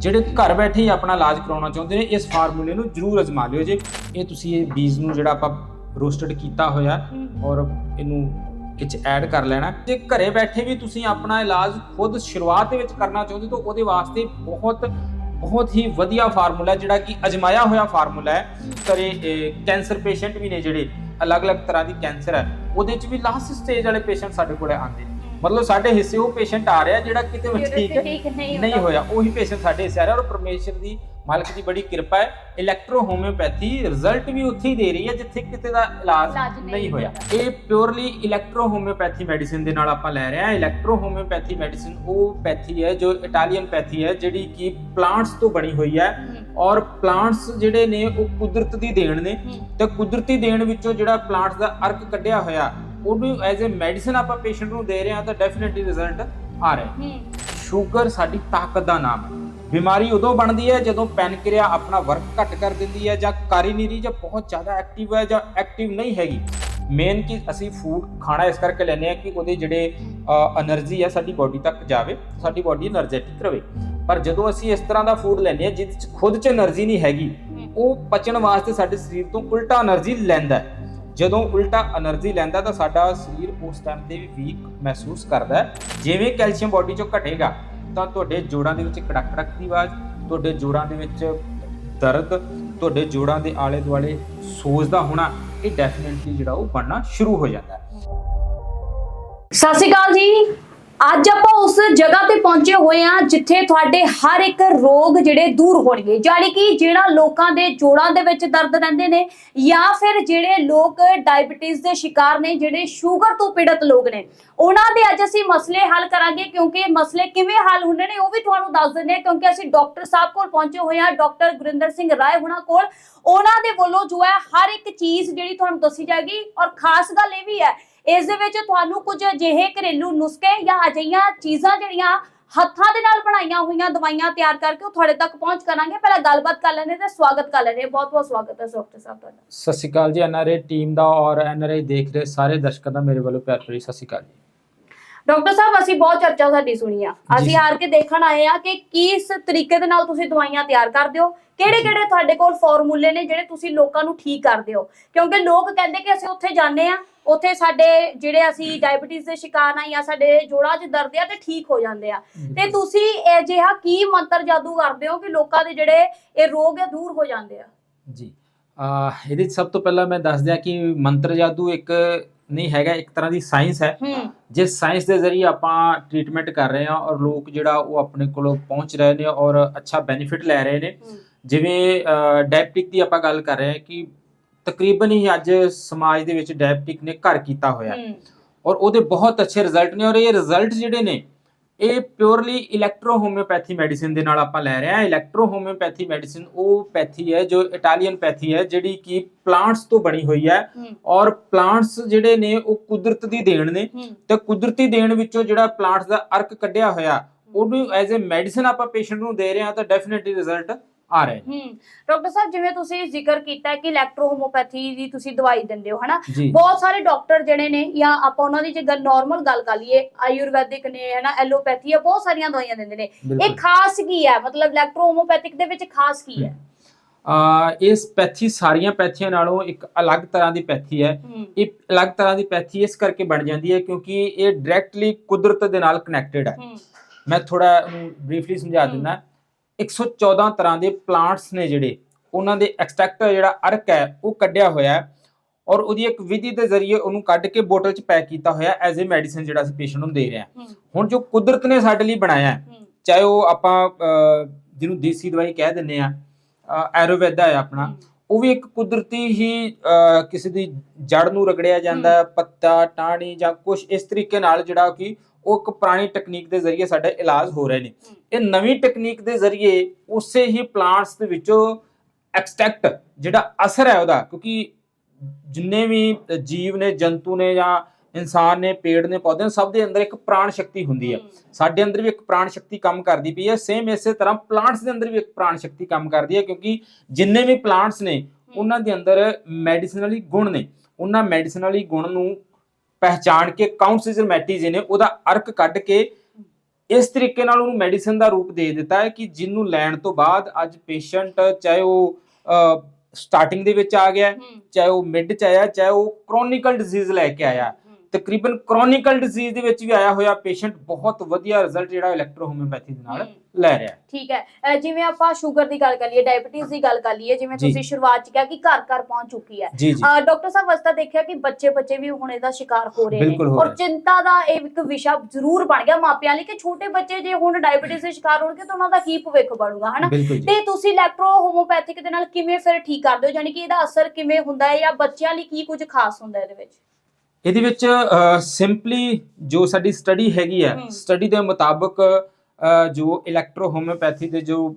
ਜਿਹੜੇ ਘਰ ਬੈਠੇ ਹੀ ਆਪਣਾ ਇਲਾਜ ਕਰਾਉਣਾ ਚਾਹੁੰਦੇ ਨੇ ਇਸ ਫਾਰਮੂਲੇ ਨੂੰ ਜਰੂਰ ਅਜ਼ਮਾ ਲਿਓ ਜੇ। ਇਹ ਤੁਸੀਂ ਇਹ ਬੀਜ ਨੂੰ ਜਿਹੜਾ ਆਪਾਂ ਰੋਸਟਡ ਕੀਤਾ ਹੋਇਆ ਔਰ ਇਹਨੂੰ ਵਿੱਚ ਐਡ ਕਰ ਲੈਣਾ ਜੇ ਘਰੇ ਬੈਠੇ ਵੀ ਤੁਸੀਂ ਆਪਣਾ ਇਲਾਜ ਖੁਦ ਸ਼ੁਰੂਆਤ ਦੇ ਵਿੱਚ ਕਰਨਾ ਚਾਹੁੰਦੇ ਤਾਂ ਉਹਦੇ ਵਾਸਤੇ ਬਹੁਤ ਬਹੁਤ ਹੀ ਵਧੀਆ ਫਾਰਮੂਲਾ ਜਿਹੜਾ ਕਿ ਅਜਮਾਇਆ ਹੋਇਆ ਫਾਰਮੂਲਾ ਹੈ। ਘਰੇ ਕੈਂਸਰ ਪੇਸ਼ੈਂਟ ਵੀ ਨੇ ਜਿਹੜੇ ਅਲੱਗ-ਅਲੱਗ ਤਰ੍ਹਾਂ ਦੀ ਕੈਂਸਰ ਹੈ ਉਹਦੇ ਚ ਵੀ ਲਾਸਟ ਸਟੇਜ ਵਾਲੇ ਪੇਸ਼ੈਂਟ ਸਾਡੇ ਕੋਲੇ ਆਉਂਦੇ ਨੇ। ਮਤਲਬ ਸਾਡੇ ਹਿੱਸੇ ਉਹ ਪੇਸ਼ੈਂਟ ਆ ਰਿਹਾ ਜਿਹੜਾ ਕਿਤੇ ਵੀ ਠੀਕ ਨਹੀਂ। ਹੋਇਆ ਉਹੀ ਪੇਸ਼ੈਂਟ ਸਾਡੇ ਹਿੱਸੇ ਆ ਰਿਹਾ ਔਰ ਪਰਮੇਸ਼ਰ ਦੀ ਮਾਲਕ ਦੀ ਬੜੀ ਕਿਰਪਾ ਹੈ ਇਲੈਕਟ੍ਰੋ ਹੋਮਿਓਪੈਥੀ ਰਿਜ਼ਲਟ ਵੀ ਉੱਥੇ ਹੀ ਦੇ ਰਹੀ ਹੈ ਜਿੱਥੇ ਕਿਤੇ ਦਾ ਇਲਾਜ ਨਹੀਂ ਹੋਇਆ। ਇਹ ਪਿਓਰਲੀ ਇਲੈਕਟ੍ਰੋ ਹੋਮਿਓਪੈਥੀ ਮੈਡੀਸਿਨ ਦੇ ਨਾਲ ਆਪਾਂ ਲੈ ਰਹੇ ਹਾਂ ਇਲੈਕਟ੍ਰੋ ਹੋਮਿਓਪੈਥੀ ਮੈਡੀਸਿਨ ਉਹ ਪੈਥੀ ਹੈ ਜੋ ਇਟਾਲੀਅਨ ਪੈਥੀ ਹੈ ਜਿਹੜੀ ਕਿ ਪਲਾਂਟਸ ਤੋਂ ਬਣੀ ਹੋਈ ਹੈ ਔਰ ਪਲਾਂਟਸ ਜਿਹੜੇ ਨੇ ਉਹ ਕੁਦਰਤ ਦੀ ਦੇਣ ਨੇ ਤੇ ਕੁਦਰਤੀ ਦੇਣ ਵਿੱਚੋਂ ਜਿਹੜਾ ਪਲਾਂਟਸ ਦਾ ਅਰਕ ਕੱਢਿਆ ਹੋਇਆ ਉਹਨੂੰ ਐਜ਼ ਅ ਮੈਡੀਸਨ ਆਪਾਂ ਪੇਸ਼ੈਂਟ ਨੂੰ ਦੇ ਰਹੇ ਹਾਂ ਤਾਂ ਡੈਫੀਨਿਟਲੀ ਰਿਜ਼ਲਟ ਆ ਰਿਹਾ ਹੈ। ਸ਼ੂਗਰ ਸਾਡੀ ਤਾਕਤ ਦਾ ਨਾਮ ਹੈ। ਬਿਮਾਰੀ ਉਦੋਂ ਬਣਦੀ ਹੈ ਜਦੋਂ ਪੈਨਕ੍ਰੀਆ ਆਪਣਾ ਵਰਕ ਘੱਟ ਕਰ ਦਿੰਦੀ ਹੈ ਜਾਂ ਕਰ ਹੀ ਨਹੀਂ ਰਹੀ ਜਾਂ ਬਹੁਤ ਜ਼ਿਆਦਾ ਐਕਟਿਵ ਹੈ ਜਾਂ ਐਕਟਿਵ ਨਹੀਂ ਹੈਗੀ। ਮੇਨ ਕਿ ਅਸੀਂ ਫੂਡ ਖਾਣਾ ਇਸ ਕਰਕੇ ਲੈਨੇ ਆ ਕਿ ਉਹਦੇ ਜਿਹੜੇ એનર્ਜੀ ਹੈ ਸਾਡੀ ਬਾਡੀ ਤੱਕ ਜਾਵੇ ਸਾਡੀ ਬਾਡੀ એનર્ਜੈਟਿਕ ਰਹੇ। ਪਰ ਜਦੋਂ ਅਸੀਂ ਇਸ ਤਰ੍ਹਾਂ ਦਾ ਫੂਡ ਲੈਨੇ ਆ ਜਿਸ ਵਿੱਚ ਖੁਦ 'ਚ એનર્ਜੀ ਨਹੀਂ ਹੈਗੀ ਉਹ ਪਚਣ ਵਾਸਤੇ ਸਾਡੇ ਸਰੀਰ ਤੋਂ ਉਲਟਾ એનર્ਜੀ ਲੈਂਦਾ ਹੈ। ਜਦੋਂ ਉਲਟਾ એનર્ਜੀ ਲੈਂਦਾ ਤਾਂ ਸਾਡਾ ਸਰੀਰ ਉਸ ਟਾਈਮ ਤੇ ਵੀ ਵੀਕ ਮਹਿਸੂਸ ਕਰਦਾ ਜਿਵੇਂ ਕੈਲਸ਼ੀਅਮ ਬੋਡੀ ਚੋਂ ਘਟੇਗਾ, ਤਾਂ ਤੁਹਾਡੇ ਜੋੜਾਂ ਦੇ ਵਿੱਚ ਕੜਕ ਕੜਕ ਦੀ ਆਵਾਜ਼, ਤੁਹਾਡੇ ਜੋੜਾਂ ਦੇ ਵਿੱਚ ਦਰਦ, ਤੁਹਾਡੇ ਜੋੜਾਂ ਦੇ ਆਲੇ ਦੁਆਲੇ ਸੋਜ ਦਾ ਹੋਣਾ, ਇਹ ਡੈਫੀਨਿਟਲੀ ਜਿਹੜਾ ਉਹ ਬਣਨਾ ਸ਼ੁਰੂ ਹੋ ਜਾਂਦਾ ਸਤਿ ਸ਼੍ਰੀ ਅਕਾਲ ਜੀ। ਅੱਜ ਆਪਾਂ ਉਸ ਜਗ੍ਹਾ ਤੇ ਪਹੁੰਚੇ ਹੋਏ ਆ ਜਿੱਥੇ ਤੁਹਾਡੇ ਹਰ ਇੱਕ ਰੋਗ ਜਿਹੜੇ ਦੂਰ ਹੋਣਗੇ। ਯਾਨੀ ਕਿ ਜਿਹੜਾ ਲੋਕਾਂ ਦੇ ਜੋੜਾਂ ਦੇ ਵਿੱਚ ਦਰਦ ਰਹਿੰਦੇ ਨੇ ਜਾਂ ਫਿਰ ਜਿਹੜੇ ਲੋਕ ਡਾਇਬੀਟੀਜ਼ ਦੇ ਸ਼ਿਕਾਰ ਨੇ, ਜਿਹੜੇ ਸ਼ੂਗਰ ਤੋਂ ਪੀੜਤ ਲੋਕ ਨੇ। ਉਹਨਾਂ ਦੇ ਅੱਜ ਅਸੀਂ ਮਸਲੇ ਹੱਲ ਕਰਾਂਗੇ ਕਿਉਂਕਿ ਮਸਲੇ ਕਿਵੇਂ ਹੱਲ ਹੁੰਦੇ ਨੇ ਉਹ ਵੀ ਤੁਹਾਨੂੰ ਦੱਸ ਦਿੰਦੇ ਹਾਂ ਕਿਉਂਕਿ ਅਸੀਂ ਡਾਕਟਰ ਸਾਹਿਬ ਕੋਲ ਪਹੁੰਚੇ ਹੋਏ ਆ ਡਾਕਟਰ ਗੁਰਿੰਦਰ ਸਿੰਘ ਰਾਏ ਹੁਣਾਂ ਕੋਲ। ਉਹਨਾਂ ਦੇ ਵੱਲੋਂ ਜੋ ਹੈ ਹਰ ਇੱਕ ਚੀਜ਼ ਜਿਹੜੀ ਤੁਹਾਨੂੰ ਦੱਸੀ ਜਾਏਗੀ ਔਰ ਖਾਸ ਗੱਲ ਇਹ ਵੀ ਹੈ ਇਸ ਦੇ ਵਿੱਚ ਤੁਹਾਨੂੰ ਕੁਝ ਅਜਿਹੇ ਘਰੇਲੂ ਨੁਸਖੇ ਜਾਂ ਅਜਿਹੀਆਂ ਚੀਜ਼ਾਂ ਜਿਹੜੀਆਂ ਹੱਥਾਂ ਦੇ ਨਾਲ ਬਣਾਈਆਂ ਹੋਈਆਂ ਦਵਾਈਆਂ ਤਿਆਰ ਕਰਕੇ ਉਹ ਤੁਹਾਡੇ ਤੱਕ ਪਹੁੰਚ ਕਰਾਂਗੇ। ਪਹਿਲਾਂ ਗੱਲਬਾਤ ਕਰ ਲੈਣੇ ਤੇ ਸਵਾਗਤ ਕਰ ਲੈਣੇ ਬਹੁਤ ਬਹੁਤ ਸਵਾਗਤ ਹੈ ਡਾਕਟਰ ਸਾਹਿਬ ਤੁਹਾਡਾ। ਸਤਿ ਸ਼੍ਰੀ ਅਕਾਲ ਜੀ ਐਨਆਰਏ ਟੀਮ ਦਾ ਔਰ ਐਨਆਰਏ ਦੇਖ ਰਹੇ ਸਾਰੇ ਦਰਸ਼ਕਾਂ ਦਾ ਮੇਰੇ ਵੱਲੋਂ ਪਿਆਰ ਭਰੀ ਸਤਿ ਸ਼੍ਰੀ ਅਕਾਲ ਜੀ। ਡਾਕਟਰ ਸਾਹਿਬ ਅਸੀਂ ਬਹੁਤ ਚਰਚਾ ਸਾਡੀ ਸੁਣੀ ਆ। ਅਸੀਂ ਹਾਰ ਕੇ ਦੇਖਣ ਆਏ ਆ ਕਿ ਕਿਸ ਤਰੀਕੇ ਦੇ ਨਾਲ ਤੁਸੀਂ ਦਵਾਈਆਂ ਤਿਆਰ ਕਰਦੇ ਹੋ ਕਿਹੜੇ ਕਿਹੜੇ ਤੁਹਾਡੇ ਕੋਲ ਫਾਰਮੂਲੇ ਨੇ ਜਿਹੜੇ ਤੁਸੀਂ ਲੋਕਾਂ ਨੂੰ ਠੀਕ ਕਰਦੇ ਹੋ? ਕਿਉਂਕਿ ਲੋਕ ਕਹਿੰਦੇ ਕਿ ਅਸੀਂ ਉੱਥੇ ਜਾਂਦੇ ਆ ਉੱਥੇ ਸਾਡੇ ਜਿਹੜੇ ਅਸੀਂ ਡਾਇਬੀਟੀਜ਼ ਦੇ ਸ਼ਿਕਾਰ ਆ ਜਾਂ ਸਾਡੇ ਜੋੜਾਂ 'ਚ ਦਰਦ ਆ ਤੇ ਠੀਕ ਹੋ ਜਾਂਦੇ ਆ। ਤੇ ਤੁਸੀਂ ਅਜਿਹਾ ਕੀ ਮੰਤਰ ਜਾਦੂ ਕਰਦੇ ਹੋ ਕਿ ਲੋਕਾਂ ਦੇ ਜਿਹੜੇ ਇਹ ਰੋਗ ਆ ਦੂਰ ਹੋ ਜਾਂਦੇ ਆ? ਜੀ। ਇਹਦੇ ਸਭ ਤੋਂ ਪਹਿਲਾਂ ਮੈਂ ਦੱਸ ਦਿਆਂ ਕਿ ਮੰਤਰ ਜਾਦੂ ਇੱਕ ਨਹੀਂ ਹੈਗਾ ਇੱਕ ਤਰ੍ਹਾਂ ਦੀ ਸਾਇੰਸ ਹੈ। ਜਿਸ ਸਾਇੰਸ ਦੇ ਜ਼ਰੀਏ ਆਪਾਂ ਟ੍ਰੀਟਮੈਂਟ ਕਰ ਰਹੇ ਹਾਂ ਔਰ ਲੋਕ ਜਿਹੜਾ ਉਹ ਆਪਣੇ ਕੋਲੋਂ ਪਹੁੰਚ ਰਹੇ ਨੇ ਔਰ ਅੱਛਾ ਬੈਨੀਫਿਟ ਲੈ ਰਹੇ ਨੇ। ਜਿਵੇਂ ਡਾਇਬਟਿਕ ਦੀ ਆਪਾਂ ਗੱਲ ਕਰ ਰਹੇ ਹਾਂ ਕਿ ਤਕਰੀਬਨ ਹੀ ਅੱਜ ਸਮਾਜ ਦੇ ਵਿੱਚ ਡਾਇਬਟਿਕ ਨੇ ਘਰ ਕੀਤਾ ਹੋਇਆ। ਔਰ ਉਹਦੇ ਬਹੁਤ ਅੱਛੇ ਰਿਜ਼ਲਟ ਨੇ ਔਰ ਇਹ ਰਿਜ਼ਲਟ ਜਿਹੜੇ ਨੇ ਇਹ ਪਿਓਰਲੀ ਇਲੈਕਟ੍ਰੋ ਹੋਮਿਓਪੈਥੀ ਮੈਡੀਸਿਨ ਦੇ ਨਾਲ ਆਪਾਂ ਲੈ ਰਹੇ ਹਾਂ। ਇਲੈਕਟ੍ਰੋ ਹੋਮਿਓਪੈਥੀ ਮੈਡੀਸਿਨ ਉਹ ਪੈਥੀ ਹੈ ਜੋ ਇਟਾਲੀਅਨ ਪੈਥੀ ਹੈ ਜਿਹੜੀ ਕਿ ਪਲਾਂਟਸ ਤੋਂ ਬਣੀ ਹੋਈ ਹੈ। ਔਰ ਪਲਾਂਟਸ ਜਿਹੜੇ ਨੇ ਉਹ ਕੁਦਰਤ ਦੀ ਦੇਣ ਨੇ। ਤੇ ਕੁਦਰਤੀ ਦੇਣ ਵਿੱਚੋਂ ਜਿਹੜਾ ਪਲਾਂਟਸ ਦਾ ਅਰਕ ਕੱਢਿਆ ਹੋਇਆ ਉਹਨੂੰ ਐਜ਼ ਅ ਮੈਡੀਸਿਨ ਆਪਾਂ ਪੇਸ਼ੈਂਟ ਨੂੰ ਦੇ ਰਹੇ ਹਾਂ ਤਾਂ ਡੈਫੀਨਿਟਲੀ ਰਿਜ਼ਲਟ ਆ ਰਹੇ ਹੂੰ ਡਾਕਟਰ ਸਾਹਿਬ ਜਿਵੇਂ ਤੁਸੀਂ ਜ਼ਿਕਰ ਕੀਤਾ ਕਿ ਇਲੈਕਟ੍ਰੋ ਹੋਮੋਪੈਥੀ ਦੀ ਤੁਸੀਂ ਦਵਾਈ ਦਿੰਦੇ ਹੋ ਹਨਾ? ਬਹੁਤ ਸਾਰੇ ਡਾਕਟਰ ਜਿਹੜੇ ਨੇ ਜਾਂ ਆਪਾਂ ਉਹਨਾਂ ਦੀ ਜੇ ਗੱਲ ਨਾਰਮਲ ਗੱਲ ਕਰ ਲਈਏ ਆਯੁਰਵੈਦਿਕ ਨੇ ਹਨਾ ਐਲੋਪੈਥੀ ਆ ਬਹੁਤ ਸਾਰੀਆਂ ਦਵਾਈਆਂ ਦਿੰਦੇ ਨੇ। ਇਹ ਖਾਸ ਕੀ ਹੈ? ਮਤਲਬ ਇਲੈਕਟ੍ਰੋ ਹੋਮੋਪੈਥਿਕ ਦੇ ਵਿੱਚ ਖਾਸ ਕੀ ਹੈ? ਆ ਇਸ ਪੈਥੀ ਸਾਰੀਆਂ ਪੈਥੀਆਂ ਨਾਲੋਂ ਇੱਕ ਅਲੱਗ ਤਰ੍ਹਾਂ ਦੀ ਪੈਥੀ ਹੈ। ਇਹ ਅਲੱਗ ਤਰ੍ਹਾਂ ਦੀ ਪੈਥੀ ਇਸ ਕਰਕੇ ਬਣ ਜਾਂਦੀ ਹੈ ਕਿਉਂਕਿ ਇਹ ਡਾਇਰੈਕਟਲੀ ਕੁਦਰਤ ਦੇ ਨਾਲ ਕਨੈਕਟਡ ਹੈ। ਮੈਂ ਥੋੜਾ ਬਰੀਫਲੀ ਸਮਝਾ। ਦਿੰਦਾ। 114 ਤਰ੍ਹਾਂ ਦੇ ਪਲਾਂਟਸ ਨੇ ਜਿਹੜੇ ਉਹਨਾਂ ਦੇ ਐਕਸਟ੍ਰੈਕਟ ਜਿਹੜਾ ਅਰਕ ਹੈ ਉਹ ਕੱਢਿਆ ਹੋਇਆ ਹੈ ਔਰ ਉਹਦੀ ਇੱਕ ਵਿਧੀ ਦੇ ਜ਼ਰੀਏ ਉਹਨੂੰ ਕੱਢ ਕੇ ਬੋਤਲ 'ਚ ਪੈਕ ਕੀਤਾ ਹੋਇਆ ਐਜ਼ ਅ ਮੈਡੀਸਿਨ ਜਿਹੜਾ ਅਸੀਂ ਪੇਸ਼ੈਂਟ ਨੂੰ ਦੇ ਰਹੇ ਹਾਂ। ਹੁਣ ਜੋ ਕੁਦਰਤ ਨੇ ਸਾਡੇ ਲਈ ਬਣਾਇਆ ਚਾਹੇ ਉਹ ਆਪਾਂ ਜਿਹਨੂੰ ਦੇਸੀ ਦਵਾਈ ਕਹਿ ਦਿੰਦੇ ਆ ਆਯੁਰਵੈਦਾ ਹੈ ਆਪਣਾ ਉਹ ਵੀ ਇੱਕ ਕੁਦਰਤੀ ਹੀ ਕਿਸੇ ਦੀ ਜੜ ਨੂੰ ਰਗੜਿਆ ਜਾਂਦਾ ਪੱਤਾ ਟਾਹਣੀ ਜਾਂ ਕੁਝ ਇਸ ਤਰੀਕੇ ਨਾਲ ਜਿਹੜਾ ਕਿ ਉਹ ਇੱਕ ਪੁਰਾਣੀ ਟੈਕਨੀਕ ਦੇ ਜ਼ਰੀਏ ਸਾਡੇ ਇਲਾਜ ਹੋ ਰਹੇ ਨੇ। ਇਹ ਨਵੀਂ ਟੈਕਨੀਕ ਦੇ ਜ਼ਰੀਏ ਉਸੇ ਹੀ ਪਲਾਂਟਸ ਦੇ ਵਿੱਚੋਂ ਐਕਸਟ੍ਰੈਕਟ ਜਿਹੜਾ ਅਸਰ ਹੈ ਉਹਦਾ ਕਿਉਂਕਿ ਜਿੰਨੇ ਵੀ ਜੀਵ ਨੇ ਜੰਤੂ ਨੇ ਜਾਂ ਇਨਸਾਨ ਨੇ ਪੇੜ ਨੇ ਪੌਦੇ ਨੇ ਸਭ ਦੇ ਅੰਦਰ ਇੱਕ ਪ੍ਰਾਣ ਸ਼ਕਤੀ ਹੁੰਦੀ ਹੈ ਹੂੰ, ਸਾਡੇ ਅੰਦਰ ਵੀ ਇੱਕ ਪ੍ਰਾਣ ਸ਼ਕਤੀ ਕੰਮ ਕਰਦੀ ਪਈ ਹੈ ਸੇਮ ਇਸੇ ਤਰ੍ਹਾਂ ਪਲਾਂਟਸ ਦੇ ਅੰਦਰ ਵੀ ਇੱਕ ਪ੍ਰਾਣ ਸ਼ਕਤੀ ਕੰਮ ਕਰਦੀ ਹੈ ਕਿਉਂਕਿ ਜਿੰਨੇ ਵੀ ਪਲਾਂਟਸ ਨੇ ਉਹਨਾਂ ਦੇ ਅੰਦਰ ਮੈਡੀਸਿਨਲੀ ਗੁਣ ਨੇ। ਉਹਨਾਂ ਮੈਡੀਸਿਨਲੀ ਗੁਣ ਨੂੰ ਪਹਿਚਾਣ ਕੇ ਕਾਉਂਟਸਿਜ਼ਰ ਮੈਟੀਜ਼ ਨੇ ਉਹਦਾ ਅਰਕ ਕੱਢ ਕੇ ਇਸ ਤਰੀਕੇ ਨਾਲ ਉਹਨੂੰ ਮੈਡੀਸਿਨ ਦਾ ਰੂਪ ਦੇ ਦਿੱਤਾ ਹੈ ਕਿ ਜਿਹਨੂੰ ਲੈਣ ਤੋਂ ਬਾਅਦ ਅੱਜ ਪੇਸ਼ੈਂਟ ਚਾਹੇ ਉਹ ਸਟਾਰਟਿੰਗ ਦੇ ਵਿੱਚ ਆ ਗਿਆ ਚਾਹੇ ਉਹ ਮਿਡ ਚ ਆਇਆ ਚਾਹੇ ਉਹ ਕ੍ਰੋਨਿਕਲ ਡਿਜ਼ੀਜ਼ ਲੈ ਕੇ ਆਇਆ। ਤਕਰੀਬਨ ਕ੍ਰੋਨਿਕਲ ਡਿਜ਼ੀਜ਼ ਦੇ ਵਿੱਚ ਵੀ ਆਇਆ ਹੋਇਆ ਪੇਸ਼ੈਂਟ ਬਹੁਤ ਵਧੀਆ ਰਿਜ਼ਲਟ ਜਿਹੜਾ ਇਲੈਕਟ੍ਰੋ ਹੋਮਿਓਪੈਥੀ ਦੇ ਨਾਲ। ਲੈ ਰਿਹਾ। ਠੀਕ ਹੈ। ਅਹ ਜਿਵੇਂ ਆਪਾਂ ਸ਼ੂਗਰ ਦੀ ਗੱਲ ਕਰ ਲਈਏ ਡਾਇਬੀਟੀਜ਼ ਦੀ ਗੱਲ ਕਰ ਲਈਏ ਜਿਵੇਂ ਜੀ। ਤੁਸੀਂ ਸ਼ੁਰੂਆਤ ਚ ਕਿਹਾ ਕਿ ਘਰ ਘਰ ਪਹੁੰਚ ਚੁੱਕੀ ਹੈ। ਜੀ ਜੀ। ਅਹ ਡਾਕਟਰ ਸਾਹਿਬ ਵਸਤਾ ਦੇਖਿਆ ਕਿ ਬੱਚੇ ਬੱਚੇ ਵੀ ਹੁਣ ਇਹਦਾ ਸ਼ਿਕਾਰ ਹੋ ਰਹੇ ਨੇ। ਬਿਲਕੁਲ ਹੋ ਔਰ ਰਹੇ। ਚਿੰਤਾ ਦਾ ਇਹ ਇੱਕ ਵਿਸ਼ਾ ਜ਼ਰੂਰ ਬਣ ਗਿਆ ਮਾਪਿਆਂ ਲਈ ਕਿ ਛੋਟੇ ਬੱਚੇ ਜੇ ਹੁਣ ਡਾਇਬੀਟੀਜ਼ ਦੇ ਸ਼ਿਕਾਰ ਹੋਣਗੇ ਤਾਂ ਉਹਨਾਂ ਦਾ ਕੀ ਭਵਿੱਖ ਬਣੂਗਾ ਹਨਾ? ਬਿਲਕੁਲ ਜੀ। ਤੇ ਤੁਸੀਂ ਇਲੈਕਟ੍ਰੋ ਹੋਮੋਪੈਥਿਕ ਦੇ ਨਾਲ ਕਿਵੇਂ ਫਿਰ ਠੀਕ ਕਰਦੇ ਹੋ? ਯਾਨੀ ਕਿ ਇਹਦਾ ਅਸਰ ਕਿਵੇਂ ਹੁੰਦਾ ਹੈ ਜਾਂ ਬੱਚਿਆਂ ਲਈ ਕੀ ਕੁਝ ਖਾਸ ਹੁੰਦਾ ਹੈ ਇਹਦੇ ਵਿੱਚ? ਇਹਦੇ ਵਿੱਚ ਸਿੰਪਲੀ ਜੋ ਸਾਡੀ ਸਟੱਡੀ ਹੈਗੀ ਹੈ ਹਮ। ਸਟੱਡੀ ਦੇ ਮੁਤਾਬਕ ਜੋ ਇਲੈਕਟ੍ਰੋ ਹੋਮਿਓਪੈਥੀ ਦੇ ਜੋ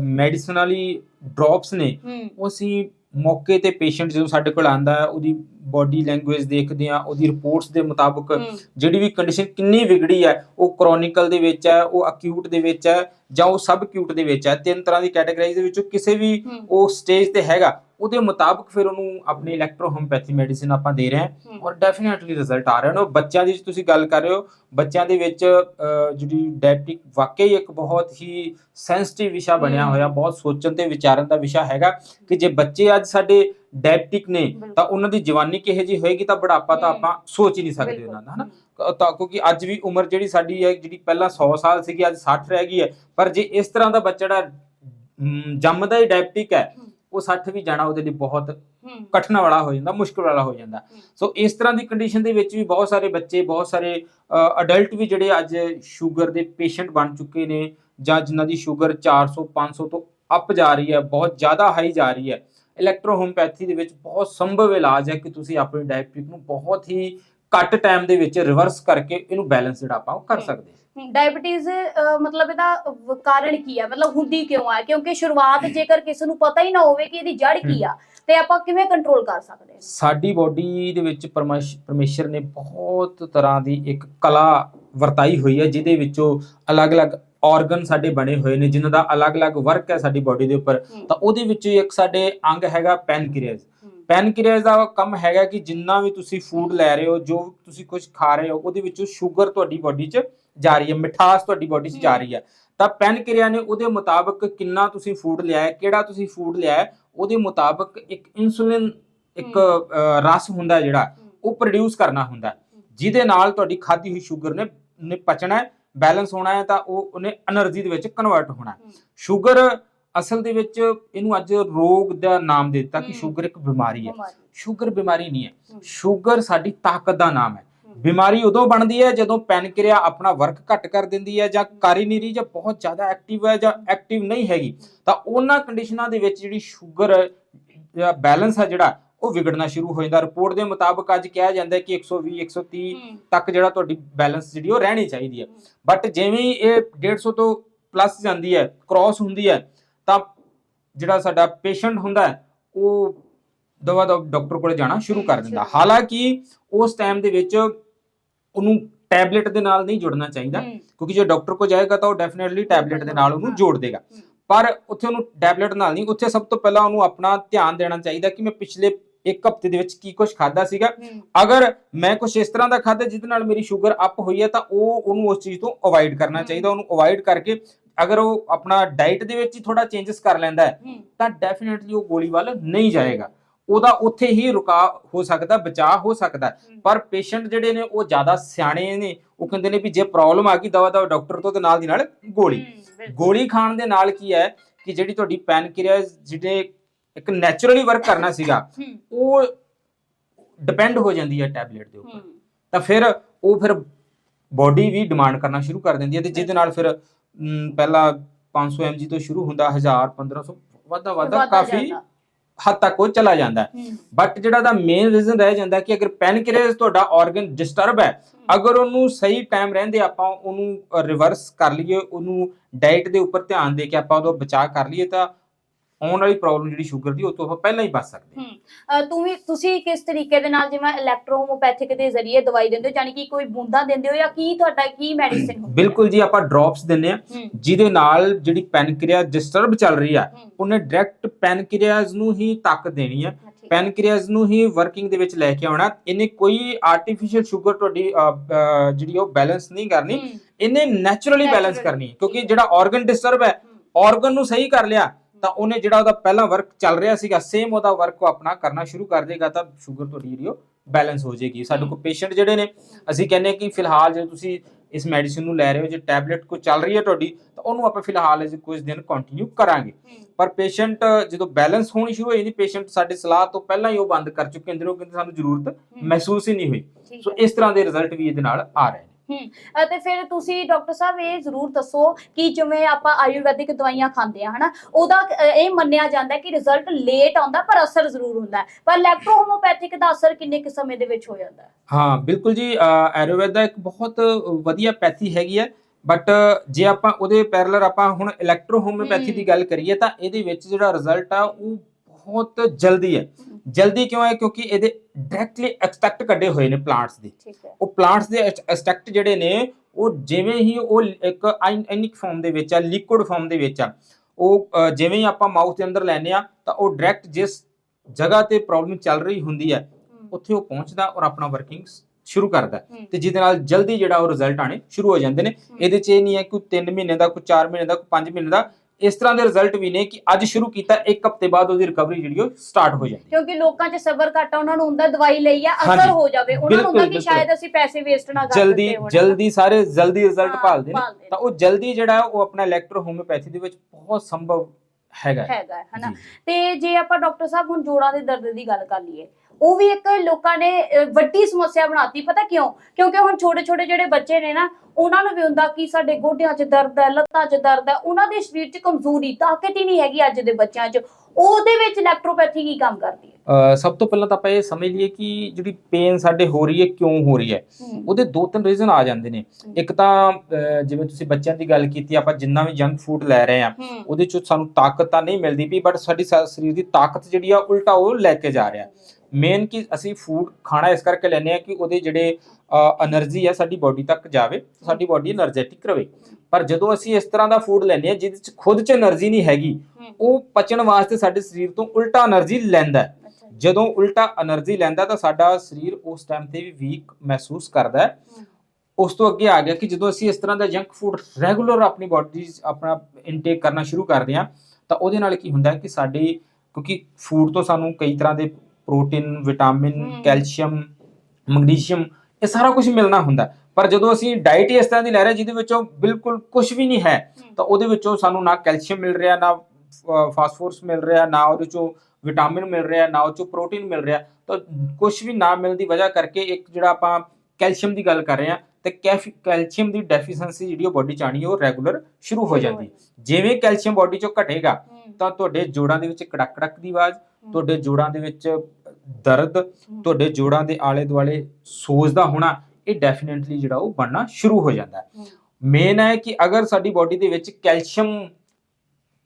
ਮੈਡੀਸਨਲੀ ਡ੍ਰੌਪਸ ਨੇ ਉਹ ਅਸੀਂ ਮੌਕੇ ਤੇ ਪੇਸ਼ੈਂਟ ਜਦੋਂ ਸਾਡੇ ਕੋਲ ਆਂਦਾ ਹੈ ਉਹਦੀ ਬਾਡੀ ਲੈਂਗੁਏਜ ਦੇਖਦੇ ਆ ਉਹਦੀ ਰਿਪੋਰਟਸ ਦੇ ਮੁਤਾਬਕ ਜਿਹੜੀ ਵੀ ਕੰਡੀਸ਼ਨ ਕਿੰਨੀ ਵਿਗੜੀ ਹੈ ਉਹ ਕ੍ਰੋਨਿਕਲ ਦੇ ਵਿੱਚ ਹੈ ਉਹ ਅਕਿਊਟ ਦੇ ਵਿੱਚ ਹੈ ਜਾਂ ਉਹ ਸਬ ਅਕਿਊਟ ਦੇ ਵਿੱਚ ਹੈ ਤਿੰਨ ਤਰ੍ਹਾਂ ਦੀ ਕੈਟਾਗਰੀਜ਼ ਦੇ ਵਿੱਚੋਂ ਕਿਸੇ ਵੀ ਉਹ ਸਟੇਜ ਤੇ ਹੈਗਾ ਉਹਦੇ ਮੁਤਾਬਕ ਫਿਰ ਉਹਨੂੰ ਆਪਣੀ ਇਲੈਕਟ੍ਰੋ ਹੋਮਿਓਪੈਥੀ ਮੈਡੀਸਿਨ ਆਪਾਂ ਦੇ ਰਹੇ ਹਾਂ। ਔਰ ਡੈਫੀਨਿਟਲੀ ਰਿਜ਼ਲਟ ਆ ਰਹੇ ਨੇ ਬੱਚਿਆਂ ਦੀ ਤੁਸੀਂ ਗੱਲ ਕਰ ਰਹੇ ਹੋ ਬੱਚਿਆਂ ਦੇ ਵਿੱਚ ਜਿਹੜੀ ਡਾਇਬਟਿਕ ਵਾਕਈ ਇੱਕ ਬਹੁਤ ਹੀ ਸੈਂਸਿਟਿਵ ਵਿਸ਼ਾ ਬਣਿਆ। ਹੋਇਆ ਬਹੁਤ ਸੋਚਣ ਤੇ ਵਿਚਾਰਨ ਦਾ ਵਿਸ਼ਾ ਹੈਗਾ ਕਿ ਜੇ ਬੱਚੇ ਅੱਜ ਸਾਡੇ ਡਾਇਬਟਿਕ ਨੇ। ਤਾਂ ਉਹਨਾਂ ਦੀ ਜਵਾਨੀ ਕਿਹੋ ਜੀ ਹੋਏਗੀ ਤਾਂ ਬੁਢਾਪਾ ਤਾਂ। ਆਪਾਂ ਸੋਚ ਹੀ ਨਹੀਂ ਸਕਦੇ। ਉਹਨਾਂ ਦਾ ਹਨਾ ਤਾਂ ਕਿਉਂਕਿ ਅੱਜ ਵੀ ਉਮਰ ਜਿਹੜੀ ਸਾਡੀ ਹੈ ਜਿਹੜੀ ਪਹਿਲਾਂ 100 ਸਾਲ ਸੀਗੀ ਅੱਜ 60 ਰਹਿ ਗਈ ਹੈ ਪਰ ਜੇ ਇਸ ਤਰ੍ਹਾਂ ਦਾ ਬੱਚਾ ਜਿਹੜਾ ਜੰਮਦਾ ਹੀ ਡਾਇਬਟਿਕ ਹੈ। ਉਹ 60 ਵੀ ਜਾਣਾ ਉਹਦੇ ਲਈ ਬਹੁਤ ਕਠਿਨ ਵਾਲਾ ਹੋ ਜਾਂਦਾ ਮੁਸ਼ਕਲ ਵਾਲਾ ਹੋ ਜਾਂਦਾ। ਸੋ ਇਸ ਤਰ੍ਹਾਂ ਦੀ ਕੰਡੀਸ਼ਨ ਦੇ ਵਿੱਚ ਵੀ ਬਹੁਤ ਸਾਰੇ ਬੱਚੇ ਬਹੁਤ ਸਾਰੇ ਅਡਲਟ ਵੀ ਜਿਹੜੇ ਅੱਜ ਸ਼ੂਗਰ ਦੇ ਪੇਸ਼ੈਂਟ ਬਣ ਚੁੱਕੇ ਨੇ ਜਾਂ ਜਿਨ੍ਹਾਂ ਦੀ ਸ਼ੂਗਰ 400 500 ਤੋਂ ਅਪ ਜਾ ਰਹੀ ਹੈ ਬਹੁਤ ਜ਼ਿਆਦਾ ਹਾਈ ਜਾ ਰਹੀ ਹੈ ਇਲੈਕਟ੍ਰੋ ਹੋਮਪੈਥੀ ਦੇ ਵਿੱਚ ਬਹੁਤ ਸੰਭਵ ਇਲਾਜ ਹੈ ਕਿ ਤੁਸੀਂ ਆਪਣੀ ਡਾਇਬਟਿਕ ਨੂੰ ਬਹੁਤ ਹੀ ਘੱਟ ਟਾਈਮ ਦੇ ਵਿੱਚ ਰਿਵਰਸ ਕਰਕੇ ਇਹਨੂੰ ਬੈਲੈਂਸ ਜਿਹੜਾ ਆਪਾਂ ਕਰ। ਸਕਦੇ ਹਾਂ ਡਾਇਬੀਟੀਜ਼ ਮਤਲਬ ਇਹਦਾ ਵ- ਕਾਰਨ ਕੀ ਹੈ ਮਤਲਬ ਹੁੰਦੀ ਕਿਉਂ ਹੈ ਕਿਉਂਕਿ ਸ਼ੁਰੂਆਤ ਜੇਕਰ ਕਿਸੇ ਨੂੰ ਪਤਾ ਹੀ ਨਾ ਹੋਵੇ ਕਿ ਇਹਦੀ ਜੜ ਕੀ ਆ ਤੇ ਆਪਾਂ ਕਿਵੇਂ ਕੰਟਰੋਲ ਕਰ ਸਕਦੇ ਹਾਂ? ਸਾਡੀ ਬਾਡੀ ਦੇ ਵਿੱਚ ਪਰਮੇਸ਼- ਪਰਮੇਸ਼ਰ ਨੇ ਬਹੁਤ ਤਰ੍ਹਾਂ ਦੀ ਇੱਕ ਕਲਾ ਵਰਤਾਈ ਹੋਈ ਹੈ ਜਿਹਦੇ ਵਿੱਚੋਂ ਅਲੱਗ-ਅਲੱਗ ਆਰਗਨ ਸਾਡੇ ਬਣੇ ਹੋਏ ਨੇ ਜਿਨ੍ਹਾਂ ਦਾ ਅਲੱਗ-ਅਲੱਗ ਵਰਕ ਹੈ ਸਾਡੀ ਬਾਡੀ ਦੇ ਉੱਪਰ। ਹਮ, ਤਾਂ ਉਹਦੇ ਵਿੱਚ ਇੱਕ ਸਾਡੇ ਅੰਗ ਹੈਗਾ ਪੈਨਕ੍ਰੀਅਸ ਹਮ, ਪੈਨਕ੍ਰੀਅਸ ਦਾ ਕੰਮ ਹੈਗਾ ਕਿ ਜਿੰਨਾ ਵੀ ਤੁਸੀਂ ਫੂਡ ਲੈ ਰਹੇ ਹੋ ਜੋ ਤੁਸੀਂ ਕੁਝ ਖਾ ਰਹੇ ਹੋ ਉਹਦੇ ਵਿੱਚੋਂ ਸ਼ੂਗਰ ਤੁਹਾਡੀ ਬਾਡੀ 'ਚ ਜਾ ਰਹੀ ਹੈ ਮਿਠਾਸ ਤੁਹਾਡੀ ਬੋਡੀ 'ਚ ਜਾ ਰਹੀ ਹੈ। ਤਾਂ ਪੈਨ ਕਿਰਿਆ ਨੇ ਉਹਦੇ ਮੁਤਾਬਕ ਕਿੰਨਾ ਤੁਸੀਂ ਫੂਡ ਲਿਆ ਹੈ ਕਿਹੜਾ ਤੁਸੀਂ ਫੂਡ ਲਿਆ ਹੈ ਉਹਦੇ ਮੁਤਾਬਕ ਇੱਕ ਇਨਸੂਲਿਨ ਇੱਕ ਰਸ ਹੁੰਦਾ ਜਿਹੜਾ ਉਹ ਪ੍ਰੋਡਿਊਸ ਕਰਨਾ ਹੁੰਦਾ ਜਿਹਦੇ ਨਾਲ ਤੁਹਾਡੀ ਖਾਧੀ ਹੋਈ ਸ਼ੂਗਰ ਨੇ ਨੇ ਪਚਣਾ ਹੈ ਬੈਲੈਂਸ ਹੋਣਾ ਹੈ ਤਾਂ ਉਹ ਉਹਨੇ એનર્ਜੀ ਦੇ ਵਿੱਚ ਕਨਵਰਟ ਹੋਣਾ ਸ਼ੂਗਰ ਅਸਲ ਦੇ ਵਿੱਚ ਇਹਨੂੰ ਅੱਜ ਰੋਗ ਦਾ ਨਾਮ ਦੇ ਦਿੱਤਾ ਕਿ ਸ਼ੂਗਰ ਇੱਕ ਬਿਮਾਰੀ ਹੈ। ਸ਼ੂਗਰ ਬਿਮਾਰੀ ਨਹੀਂ ਹੈ। ਸ਼ੂਗਰ ਸਾਡੀ ਤਾਕਤ ਦਾ ਨਾਮ ਹੈ। ਬਿਮਾਰੀ ਉਦੋਂ ਬਣਦੀ ਹੈ ਜਦੋਂ ਪੈਨਕ੍ਰੀਆ ਆਪਣਾ ਵਰਕ ਘੱਟ ਕਰ ਦਿੰਦੀ ਹੈ ਜਾਂ ਕਰ ਹੀ ਨਹੀਂ ਰਹੀ ਜਾਂ ਬਹੁਤ ਜ਼ਿਆਦਾ ਐਕਟਿਵ ਹੈ ਜਾਂ ਐਕਟਿਵ ਨਹੀਂ ਹੈਗੀ ਤਾਂ ਉਹਨਾਂ ਕੰਡੀਸ਼ਨਾਂ ਦੇ ਵਿੱਚ ਜਿਹੜੀ ਸ਼ੂਗਰ ਜਾਂ ਬੈਲੈਂਸ ਹੈ ਜਿਹੜਾ ਉਹ ਵਿਗੜਨਾ ਸ਼ੁਰੂ ਹੋ ਜਾਂਦਾ। ਰਿਪੋਰਟ ਦੇ ਮੁਤਾਬਕ ਅੱਜ ਕਿਹਾ ਜਾਂਦਾ ਹੈ ਕਿ 120 130 ਹਮ, ਤੱਕ ਜਿਹੜਾ ਤੁਹਾਡੀ ਬੈਲੈਂਸ ਜਿਹੜੀ ਉਹ ਰਹਿਣੀ ਚਾਹੀਦੀ ਹੈ। ਬਟ ਜਿਵੇਂ ਇਹ 150 ਤੋਂ ਪਲੱਸ ਜਾਂਦੀ ਹੈ ਕ੍ਰਾਸ ਹੁੰਦੀ ਹੈ ਤਾਂ ਜਿਹੜਾ ਸਾਡਾ ਪੇਸ਼ੈਂਟ ਹੁੰਦਾ ਉਹ ਦਵਾ ਦਵ ਡਾਕਟਰ ਕੋਲ ਜਾਣਾ ਸ਼ੁਰੂ ਕਰ ਦਿੰਦਾ। ਹਾਲਾਂਕਿ ਉਸ ਟਾਈਮ ਦੇ ਵਿੱਚ ਉਹਨੂੰ ਟੈਬਲੇਟ ਦੇ ਨਾਲ ਨਹੀਂ ਜੁੜਨਾ ਚਾਹੀਦਾ। ਕਿਉਂਕਿ ਜੇ ਡਾਕਟਰ ਕੋਲ ਜਾਏਗਾ ਤਾਂ ਉਹ ਡੈਫੀਨਿਟਲੀ ਟੈਬਲੇਟ ਦੇ ਨਾਲ ਉਹਨੂੰ। ਜੋੜ ਦੇਗਾ। ਪਰ ਉੱਥੇ ਉਹਨੂੰ ਟੈਬਲੇਟ ਨਾਲ ਨਹੀਂ ਉੱਥੇ ਸਭ ਤੋਂ ਪਹਿਲਾਂ ਉਹਨੂੰ ਆਪਣਾ ਧਿਆਨ ਦੇਣਾ ਚਾਹੀਦਾ ਕਿ ਮੈਂ ਪਿਛਲੇ ਇੱਕ ਹਫ਼ਤੇ ਦੇ ਵਿੱਚ ਕੀ ਕੁਝ ਖਾਦਾ ਸੀਗਾ। ਅਗਰ ਮੈਂ ਕੁਝ ਇਸ ਤਰ੍ਹਾਂ ਦਾ ਖਾਦਾ ਜਿਹਦੇ ਨਾਲ ਮੇਰੀ ਸ਼ੂਗਰ ਅਪ ਹੋਈ ਹੈ ਤਾਂ ਉਹ ਉਹਨੂੰ ਉਸ ਚੀਜ਼ ਤੋਂ ਅਵੋਇਡ ਕਰਨਾ। ਚਾਹੀਦਾ। ਉਹਨੂੰ ਅਵੋਇਡ ਕਰਕੇ ਅਗਰ ਉਹ ਆਪਣਾ ਡਾਈਟ ਦੇ ਵਿੱਚ ਹੀ ਥੋੜਾ ਚੇਂਜਸ ਕਰ ਲੈਂਦਾ ਹੈ ਤਾਂ ਡੈਫੀਨਿਟਲੀ ਉਹ ਗੋਲੀ ਵੱਲ ਨਹੀਂ ਜਾਏਗਾ। ਉਹਦਾ ਉੱਥੇ ਹੀ ਰੁਕਾ ਹੋ ਸਕਦਾ ਬਚਾਅ ਹੋ ਸਕਦਾ। ਪਰ ਪੇਸ਼ੈਂਟ ਜਿਹੜੇ ਨੇ ਉਹ ਜ਼ਿਆਦਾ ਸਿਆਣੇ ਨੇ। ਉਹ ਕਹਿੰਦੇ ਨੇ ਵੀ ਜੇ ਪ੍ਰੋਬਲਮ ਆ ਗਈ ਦਵਾ ਦਵਾ ਡਾਕਟਰ ਤੋਂ ਤੇ ਨਾਲ ਦੀ ਨਾਲ ਗੋਲੀ। ਗੋਲੀ ਖਾਣ ਦੇ ਨਾਲ ਕੀ ਹੈ ਕਿ ਜਿਹੜੀ ਤੁਹਾਡੀ ਪੈਨਕ੍ਰੀਅਸ ਜਿਹੜੇ ਇੱਕ ਨੈਚੁਰਲੀ ਵਰਕ ਕਰਨਾ ਸੀਗਾ ਉਹ ਡਿਪੈਂਡ ਹੋ ਜਾਂਦੀ ਹੈ ਟੈਬਲੇਟ ਦੇ ਉੱਪਰ। ਤਾਂ ਫਿਰ ਉਹ ਫਿਰ ਬਾਡੀ ਵੀ ਡਿਮਾਂਡ ਕਰਨਾ ਸ਼ੁਰੂ ਕਰ ਦਿੰਦੀ ਹੈ ਤੇ ਜਿਹਦੇ ਨਾਲ ਫਿਰ ਪਹਿਲਾਂ 500 mg ਤੋਂ ਸ਼ੁਰੂ ਹੁੰਦਾ 1000 1500 ਵਾਧਾ ਵਾਧਾ ਕਾਫੀ। ਹੱਦ ਤੱਕ ਉਹ ਚਲਾ ਜਾਂਦਾ ਬਟ ਜਿਹੜਾ ਦਾ ਮੇਨ ਰੀਜ਼ਨ ਰਹਿ ਜਾਂਦਾ ਕਿ ਅਗਰ ਪੈਨਕ੍ਰੀਅਸ ਤੁਹਾਡਾ ਆਰਗਨ ਡਿਸਟਰਬ ਹੈ ਅਗਰ ਉਹਨੂੰ ਸਹੀ ਟਾਈਮ ਰਹਿੰਦੇ ਆਪਾਂ ਉਹਨੂੰ ਰਿਵਰਸ ਕਰ ਲਈਏ ਉਹਨੂੰ ਡਾਈਟ ਦੇ ਉੱਪਰ ਧਿਆਨ ਦੇ ਕੇ ਆਪਾਂ ਉਹਦਾ ਬਚਾਅ ਕਰ ਲਈਏ ਤਾਂ ਆਉਣ ਵਾਲੀ ਪ੍ਰੋਬਲਮ ਜਿਹੜੀ ਸ਼ੂਗਰ ਦੀ ਉਹ ਤੋਂ ਆਪਾਂ ਪਹਿਲਾਂ ਹੀ ਬਚ ਸਕਦੇ ਹਾਂ। ਹਮ, ਤੂੰ ਵੀ ਤੁਸੀਂ ਕਿਸ ਤਰੀਕੇ ਦੇ ਨਾਲ ਜਿਵੇਂ ਇਲੈਕਟ੍ਰੋ ਹੋਮੋਪੈਥਿਕ ਦੇ ਜ਼ਰੀਏ ਦਵਾਈ ਦਿੰਦੇ ਹੋ ਯਾਨੀ ਕਿ ਕੋਈ ਬੂੰਦਾਂ ਦਿੰਦੇ ਹੋ ਜਾਂ ਕੀ ਤੁਹਾਡਾ ਕੀ ਮੈਡੀਸਿਨ ਹੁੰਦੀ? ਬਿਲਕੁਲ ਜੀ ਆਪਾਂ ਡ੍ਰੌਪਸ ਦਿੰਨੇ ਆ ਜਿਹਦੇ ਨਾਲ ਜਿਹੜੀ ਪੈਨਕ੍ਰੀਆ ਡਿਸਟਰਬ ਚੱਲ ਰਹੀ ਆ ਉਹਨੇ ਡਾਇਰੈਕਟ ਪੈਨਕ੍ਰੀਆਜ਼ ਨੂੰ ਹੀ ਤਾਕਤ ਦੇਣੀ ਹੈ। ਪੈਨਕ੍ਰੀਆਜ਼ ਨੂੰ ਹੀ ਵਰਕਿੰਗ ਦੇ ਵਿੱਚ ਲੈ ਕੇ ਆਉਣਾ। ਇਹਨੇ ਕੋਈ ਆਰਟੀਫੀਸ਼ੀਅਲ ਸ਼ੂਗਰ ਤੁਹਾਡੀ ਜਿਹੜੀ ਉਹ ਬੈਲੈਂਸ ਨਹੀਂ ਕਰਨੀ। ਇਹਨੇ ਨੈਚੁਰਲੀ ਬੈਲੈਂਸ ਕਰਨੀ ਕਿਉਂਕਿ। ਜਿਹੜਾ ਆਰਗਨ ਡਿਸਟਰਬ ਹੈ ਆਰਗਨ ਨੂੰ ਸਹੀ ਕਰ ਲਿਆ ਤਾਂ ਉਹਨੇ ਜਿਹੜਾ ਉਹਦਾ ਪਹਿਲਾਂ ਵਰਕ ਚੱਲ ਰਿਹਾ ਸੀਗਾ ਸੇਮ ਉਹਦਾ ਵਰਕ ਉਹ ਆਪਣਾ ਕਰਨਾ ਸ਼ੁਰੂ ਕਰ ਦੇਗਾ ਤਾਂ ਸ਼ੂਗਰ ਤੁਹਾਡੀ ਜਿਹੜੀ ਉਹ ਬੈਲੈਂਸ ਹੋ ਜਾਏਗੀ। ਸਾਡੇ ਕੋਲ ਪੇਸ਼ੈਂਟ ਜਿਹੜੇ ਨੇ ਅਸੀਂ ਕਹਿੰਦੇ ਕਿ ਫਿਲਹਾਲ ਜੇ ਤੁਸੀਂ ਇਸ ਮੈਡੀਸਿਨ ਨੂੰ ਲੈ ਰਹੇ ਹੋ ਜੇ ਟੈਬਲੇਟ ਕੋ ਚੱਲ ਰਹੀ ਹੈ ਤੁਹਾਡੀ ਤਾਂ ਉਹਨੂੰ ਆਪਾਂ ਫਿਲਹਾਲ ਅਜੇ ਕੁਝ ਦਿਨ ਕੰਟੀਨਿਊ ਕਰਾਂਗੇ। ਪਰ ਪੇਸ਼ੈਂਟ ਜਦੋਂ ਬੈਲੈਂਸ ਹੋਣੀ ਸ਼ੁਰੂ ਹੋ ਜਾਂਦੀ ਪੇਸ਼ੈਂਟ ਸਾਡੇ ਸਲਾਹ ਤੋਂ ਪਹਿਲਾਂ ਹੀ ਉਹ ਬੰਦ ਕਰ ਚੁੱਕੇ ਹੁੰਦੇ ਨੇ ਉਹ ਕਹਿੰਦੇ ਸਾਨੂੰ ਜ਼ਰੂਰਤ ਮਹਿਸੂਸ ਹੀ ਨਹੀਂ ਹੋਈ। ਸੋ। ਇਸ ਤਰ੍ਹਾਂ ਦੇ ਰਿਜ਼ਲਟ ਵੀ ਇਹਦੇ ਨਾਲ ਆ ਰਹੇ ਨੇ। ਹੂੰ। ਅਤੇ ਫਿਰ ਤੁਸੀਂ ਡਾਕਟਰ ਸਾਹਿਬ ਇਹ ਜ਼ਰੂਰ ਦੱਸੋ ਕਿ ਜਿਵੇਂ ਆਪਾਂ ਆਯੁਰਵੈਦਿਕ ਦਵਾਈਆਂ ਖਾਂਦੇ ਆ ਹਨਾ ਉਹਦਾ ਅ, ਇਹ ਮੰਨਿਆ ਜਾਂਦਾ ਹੈ ਕਿ ਰਿਜ਼ਲਟ ਲੇਟ ਆਉਂਦਾ ਪਰ ਅਸਰ ਜ਼ਰੂਰ ਹੁੰਦਾ ਹੈ। ਪਰ ਇਲੈਕਟ੍ਰੋ ਹੋਮੋਪੈਥਿਕ ਦਾ ਅਸਰ ਕਿੰਨੇ ਕੁ ਸਮੇਂ ਦੇ ਵਿੱਚ ਹੋ ਜਾਂਦਾ ਹੈ? ਹਾਂ ਬਿਲਕੁਲ ਜੀ ਆਯੁਰਵੇਦ ਦਾ ਇੱਕ ਬਹੁਤ ਵਧੀਆ ਪੈਥੀ ਹੈਗੀ ਹੈ ਬਟ ਜੇ ਆਪਾਂ ਉਹਦੇ ਪੈਰਲਰ ਆਪਾਂ ਹੁਣ ਇਲੈਕਟ੍ਰੋ ਹੋਮਿਓਪੈਥੀ ਹਮ। ਦੀ ਗੱਲ ਕਰੀਏ ਤਾਂ ਇਹਦੇ ਵਿੱਚ ਜਿਹੜਾ ਰਿਜ਼ਲਟ ਆ ਉਹ ਬਹੁਤ ਜਲਦੀ ਹੈ। ਜਲਦੀ ਕਿਉਂ ਹੈ? ਕਿਉਂਕਿ ਇਹਦੇ ਡਾਇਰੈਕਟਲੀ ਐਕਸਟ੍ਰੈਕਟ ਕੱਢੇ ਹੋਏ ਨੇ ਪਲਾਂਟਸ ਦੇ। ਉਹ ਪਲਾਂਟਸ ਦੇ ਐਕਸਟ੍ਰੈਕਟ ਜਿਹੜੇ ਨੇ ਉਹ ਜਿਵੇਂ ਹੀ ਉਹ ਇੱਕ ਆਇਨਿਕ ਫਾਰਮ ਦੇ ਵਿੱਚ ਆ ਲਿਕੁਇਡ ਫਾਰਮ ਦੇ ਵਿੱਚ ਆ ਉਹ ਜਿਵੇਂ ਹੀ ਆਪਾਂ ਮਾਊਥ ਦੇ ਅੰਦਰ ਲੈਨੇ ਆ ਤਾਂ ਉਹ ਡਾਇਰੈਕਟ ਜਿਸ ਜਗ੍ਹਾ ਤੇ ਪ੍ਰੋਬਲਮ ਚੱਲ ਰਹੀ ਹੁੰਦੀ ਹੈ ਉੱਥੇ ਉਹ ਪਹੁੰਚਦਾ ਔਰ ਆਪਣਾ ਵਰਕਿੰਗ ਸ਼ੁਰੂ ਕਰਦਾ। ਤੇ ਜਿਹਦੇ ਨਾਲ ਜਲਦੀ ਜਿਹੜਾ ਉਹ ਰਿਜ਼ਲਟ ਆਣੇ ਸ਼ੁਰੂ ਹੋ ਜਾਂਦੇ ਨੇ। ਇਹਦੇ 'ਚ ਇਹ ਨਹੀਂ ਹੈ ਕਿ 3 ਮਹੀਨੇ ਦਾ ਕੋਈ 4 ਮਹੀਨੇ ਦਾ ਕੋਈ 5 ਮਹੀਨੇ ਦਾ ਇਸ ਤਰ੍ਹਾਂ ਦੇ ਰਿਜ਼ਲਟ ਵੀ ਨੇ ਕਿ ਅੱਜ ਸ਼ੁਰੂ ਕੀਤਾ ਇੱਕ ਹਫ਼ਤੇ ਬਾਅਦ ਉਹਦੀ ਰਿਕਵਰੀ ਜਿਹੜੀ ਉਹ ਸਟਾਰਟ ਹੋ ਜਾਂਦੀ ਕਿਉਂਕਿ ਲੋਕਾਂ 'ਚ ਸਬਰ ਘੱਟ ਉਹਨਾਂ ਨੂੰ ਹੁੰਦਾ ਦਵਾਈ ਲਈ ਆ ਹਾਂਜੀ। ਅਸਰ ਹੋ ਜਾਵੇ ਉਹਨਾਂ ਨੂੰ ਹੁੰਦਾ ਬਿਲਕੁਲ, ਕਿ ਬਿਲਕੁਲ। ਸ਼ਾਇਦ ਅਸੀਂ ਪੈਸੇ ਵੇਸਟ ਨਾ ਕਰ ਜਲਦੀ ਦਿੱਤੇ ਹੋਣ। ਜਲਦੀ ਸਾਰੇ ਜਲਦੀ ਰਿਜ਼ਲਟ ਹਾਂ, ਭਾਲਦੇ ਨੇ ਭਾਲਦੇ ਨੇ। ਤਾਂ ਉਹ ਜਲਦੀ ਜਿਹੜਾ ਹੈ ਉਹ ਆਪਣਾ ਇਲੈਕਟ੍ਰੋ ਹੋਮਿਓਪੈਥੀ ਦੇ ਵਿੱਚ ਬਹੁਤ ਸੰਭਵ ਹੈਗਾ ਹੈ। ਹੈਗਾ ਹੈ, ਹਨਾ ਜੀ। ਤੇ ਜੇ ਆਪਾਂ ਡਾਕਟਰ ਸਾਹਿਬ ਹੁਣ ਜੋੜਾਂ ਦੇ ਦਰਦ ਦੀ ਗੱਲ ਕਰ ਲਈਏ ਉਹ ਵੀ ਇੱਕ ਲੋਕਾਂ ਨੇ ਵੱਡੀ ਸਮੱਸਿਆ ਬਣਾਤੀ ਪਤਾ ਕਿਉਂ? ਕਿਉਂਕਿ ਹੁਣ ਛੋਟੇ ਛੋਟੇ ਜਿਹੜੇ ਬੱਚੇ ਨੇ ਨਾ ਉਹਨਾਂ ਨੂੰ ਵੀ ਹੁੰਦਾ ਕਿ ਸਾਡੇ ਗੋਡਿਆਂ 'ਚ ਦਰਦ ਹੈ ਲੱਤਾਂ 'ਚ ਦਰਦ ਹੈ ਉਹਨਾਂ ਦੇ ਸਰੀਰ 'ਚ ਕਮਜ਼ੋਰੀ ਤਾਕਤ ਹੀ ਨਹੀਂ ਹੈਗੀ ਅੱਜ ਦੇ ਬੱਚਿਆਂ 'ਚ। ਉਹਦੇ ਵਿੱਚ ਇਲੈਕਟ੍ਰੋਪੈਥੀ ਕੀ ਕੰਮ ਕਰਦੀ ਹੈ? ਸਭ ਤੋਂ ਪਹਿਲਾਂ ਤਾਂ ਆਪਾਂ ਇਹ ਸਮਝ ਲਈਏ ਕਿ ਜਿਹੜੀ ਪੇਨ ਸਾਡੇ ਹੋ ਰਹੀ ਹੈ ਕਿਉਂ ਹੋ ਰਹੀ ਹੈ? ਉਹਦੇ ਦੋ ਤਿੰਨ ਰੀਜ਼ਨ ਆ ਜਾਂਦੇ ਨੇ। ਇੱਕ ਤਾਂ ਜਿਵੇਂ ਤੁਸੀਂ ਬੱਚਿਆਂ ਦੀ ਗੱਲ ਕੀਤੀ ਆਪਾਂ ਜਿੰਨਾ ਵੀ ਜੰਕ ਫੂਡ ਲੈ ਰਹੇ ਆ ਉਹਦੇ ਚ ਸਾਨੂੰ ਤਾਕਤ ਤਾਂ ਨਹੀਂ ਮਿਲਦੀ ਵੀ ਬਟ ਸਾਡੀ ਸਰੀਰ ਦੀ ਤਾਕਤ ਜਿਹੜੀ ਆ ਉਲਟਾ ਉਹ ਲੈ ਕੇ ਜਾ ਰਿਹਾ। ਮੇਨ ਕਿ ਅਸੀਂ ਫੂਡ ਖਾਣਾ ਇਸ ਕਰਕੇ ਲੈਨੇ ਆ ਕਿ ਉਹਦੇ ਜਿਹੜੇ એનર્ਜੀ ਆ ਸਾਡੀ ਬਾਡੀ ਤੱਕ ਜਾਵੇ ਸਾਡੀ ਬਾਡੀ એનર્ਜੈਟਿਕ ਰਹੇ। ਪਰ ਜਦੋਂ ਅਸੀਂ ਇਸ ਤਰ੍ਹਾਂ ਦਾ ਫੂਡ ਲੈਨੇ ਆ ਜਿਹਦੇ ਚ ਖੁਦ ਚ એનર્ਜੀ ਨਹੀਂ ਹੈਗੀ ਉਹ ਪਚਣ ਵਾਸਤੇ ਸਾਡੇ ਸਰੀਰ ਤੋਂ ਉਲਟਾ એનર્ਜੀ ਲੈਂਦਾ ਜਦੋਂ ਉਲਟਾ એનર્ਜੀ ਲੈਂਦਾ ਤਾਂ ਸਾਡਾ ਸਰੀਰ ਉਸ ਟਾਈਮ ਤੇ ਵੀ ਵੀਕ ਮਹਿਸੂਸ ਕਰਦਾ ਉਸ ਤੋਂ ਅੱਗੇ ਆ ਗਿਆ ਕਿ ਜਦੋਂ ਅਸੀਂ ਇਸ ਤਰ੍ਹਾਂ ਦਾ ਜੰਕ ਫੂਡ ਰੈਗੂਲਰ ਆਪਣੀ ਬਾਡੀ ਆਪਣਾ ਇਨਟੇਕ ਕਰਨਾ ਸ਼ੁਰੂ ਕਰਦੇ ਆ ਤਾਂ ਉਹਦੇ ਨਾਲ ਕੀ ਹੁੰਦਾ ਕਿ ਸਾਡੀ ਕਿਉਂਕਿ ਫੂਡ ਤੋਂ ਸਾਨੂੰ ਕਈ ਤਰ੍ਹਾਂ ਦੇ protein vitamin hmm. Calcium magnesium ਇਹ ਸਾਰਾ ਕੁਝ ਮਿਲਣਾ ਹੁੰਦਾ ਹੈ। ਪਰ ਜਦੋਂ ਅਸੀਂ ਡਾਈਟ ਹੀ ਇਸ ਤਰ੍ਹਾਂ ਦੀ ਲੈ ਰਹੇ ਜਿਹਦੇ ਵਿੱਚੋਂ ਬਿਲਕੁਲ ਕੁਝ ਵੀ ਨਹੀਂ ਹੈ। ਤਾਂ ਉਹਦੇ ਵਿੱਚੋਂ ਸਾਨੂੰ ਨਾ ਕੈਲਸ਼ੀਅਮ ਮਿਲ ਰਿਹਾ ਨਾ ਫਾਸਫੋਰਸ ਮਿਲ ਰਿਹਾ ਨਾ ਉਹਦੇ ਚੋਂ ਵਿਟਾਮਿਨ ਮਿਲ ਰਿਹਾ ਨਾ ਉਹ ਚੋਂ ਪ੍ਰੋਟੀਨ ਮਿਲ ਰਿਹਾ ਤਾਂ ਕੁਝ ਵੀ ਨਾ ਮਿਲਣ ਦੀ ਵਜ੍ਹਾ ਕਰਕੇ ਇੱਕ ਜਿਹੜਾ ਆਪਾਂ ਕੈਲਸ਼ੀਅਮ ਦੀ ਗੱਲ ਕਰ ਰਹੇ ਹਾਂ ਤੇ ਕੈਫ- ਕੈਲਸ਼ੀਅਮ ਦੀ ਡੈਫੀਸ਼ੀਐਂਸੀ ਜਿਹੜੀ ਉਹ ਬਾਡੀ ਚ ਆਣੀ ਉਹ ਰੈਗੂਲਰ ਸ਼ੁਰੂ ਹੋ ਜਾਂਦੀ। ਜਿਵੇਂ ਕੈਲਸ਼ੀਅਮ ਬਾਡੀ ਚੋਂ ਘਟੇਗਾ। ਤਾਂ ਤੁਹਾਡੇ ਜੋੜਾਂ ਦੇ ਵਿੱਚ ਕੜਕ ਕੜਕ ਦੀ ਆਵਾਜ਼ ਤੁਹਾਡੇ ਜੋੜਾਂ ਦੇ ਵਿੱਚ ਦਰਦ ਤੁਹਾਡੇ ਜੋੜਾਂ ਦੇ ਆਲੇ ਦੁਆਲੇ ਸੋਜ ਦਾ ਹੋਣਾ ਇਹ ਡੈਫੀਨਿਟਲੀ ਜਿਹੜਾ ਉਹ ਬਣਨਾ ਸ਼ੁਰੂ ਹੋ ਜਾਂਦਾ ਹੈ। ਮੇਨ ਹੈ ਕਿ ਅਗਰ ਸਾਡੀ ਬਾਡੀ ਦੇ ਵਿੱਚ ਕੈਲਸ਼ੀਅਮ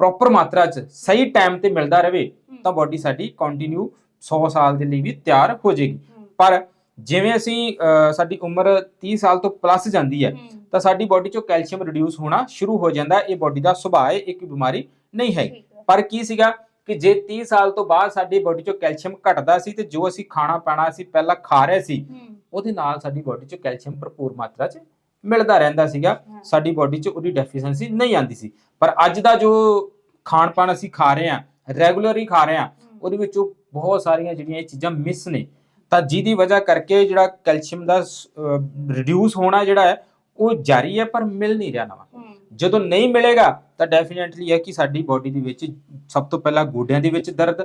ਪ੍ਰੋਪਰ ਮਾਤਰਾ 'ਚ ਸਹੀ ਟਾਈਮ ਤੇ ਮਿਲਦਾ ਰਹੇ ਤਾਂ ਬਾਡੀ ਸਾਡੀ ਕੰਟੀਨਿਊ 100 ਸਾਲ ਦੇ ਲਈ ਵੀ ਤਿਆਰ ਹੋ ਜਾਏਗੀ ਹੂੰ। ਪਰ ਜਿਵੇਂ ਅਸੀਂ ਅਹ, ਸਾਡੀ ਉਮਰ 30 ਸਾਲ ਤੋਂ ਪਲੱਸ ਜਾਂਦੀ ਹੈ। ਤਾਂ ਸਾਡੀ ਬਾਡੀ 'ਚੋਂ ਕੈਲਸ਼ੀਅਮ ਰਿਡਿਊਸ ਹੋਣਾ ਸ਼ੁਰੂ ਹੋ ਜਾਂਦਾ ਹੈ। ਇਹ ਬਾਡੀ ਦਾ ਸੁਭਾਅ ਹੈ ਇੱਕ ਬਿਮਾਰੀ ਨਹੀਂ ਹੈ ਠੀਕ ਹੈ। ਪਰ ਕੀ ਸੀਗਾ ਕਿ ਜੇ 30 ਸਾਲ ਤੋਂ ਬਾਅਦ ਸਾਡੀ ਬਾਡੀ 'ਚੋਂ ਕੈਲਸ਼ੀਅਮ ਘਟਦਾ ਸੀ ਤੇ ਜੋ ਅਸੀਂ ਖਾਣਾ ਪਾਣਾ ਅਸੀਂ ਪਹਿਲਾਂ ਖਾ ਰਹੇ ਸੀ। ਉਹਦੇ ਨਾਲ ਸਾਡੀ ਬਾਡੀ 'ਚ ਕੈਲਸ਼ੀਅਮ ਭਰਪੂਰ ਮਾਤਰਾ 'ਚ ਮਿਲਦਾ ਰਹਿੰਦਾ ਸੀਗਾ ਹਾਂ। ਸਾਡੀ ਬਾਡੀ 'ਚ ਉਹਦੀ ਡੈਫੀਸ਼ੀਐਂਸੀ ਨਹੀਂ ਆਂਦੀ ਸੀ ਪਰ ਅੱਜ ਦਾ ਜੋ ਖਾਣ ਪਾਣ ਅਸੀਂ ਖਾ ਰਹੇ ਹਾਂ ਰੈਗੂਲਰ ਹੀ ਖਾ ਰਹੇ ਹਾਂ ਹੂੰ। ਉਹਦੇ ਵਿੱਚੋਂ ਬਹੁਤ ਸਾਰੀਆਂ ਜਿਹੜੀਆਂ ਇਹ ਚੀਜ਼ਾਂ ਮਿਸ ਨੇ ਤਾਂ ਜਿਹਦੀ ਵਜ੍ਹਾ ਕਰਕੇ ਜਿਹੜਾ ਕੈਲਸ਼ੀਅਮ ਦਾ ਰਿਡਿਊਸ ਹੋਣਾ ਜਿਹੜਾ ਹੈ ਉਹ ਜਾਰੀ ਹੈ ਪਰ ਮਿਲ ਨਹੀਂ ਰਿਹਾ ਨਵਾਂ। ਜਦੋਂ ਨਹੀਂ ਮਿਲੇਗਾ ਤਾਂ ਡੈਫੀਨਿਟਲੀ ਹੈ ਕਿ ਸਾਡੀ ਬਾਡੀ ਦੇ ਵਿੱਚ ਸਭ ਤੋਂ ਪਹਿਲਾਂ ਗੋਡਿਆਂ ਦੇ ਵਿੱਚ ਦਰਦ।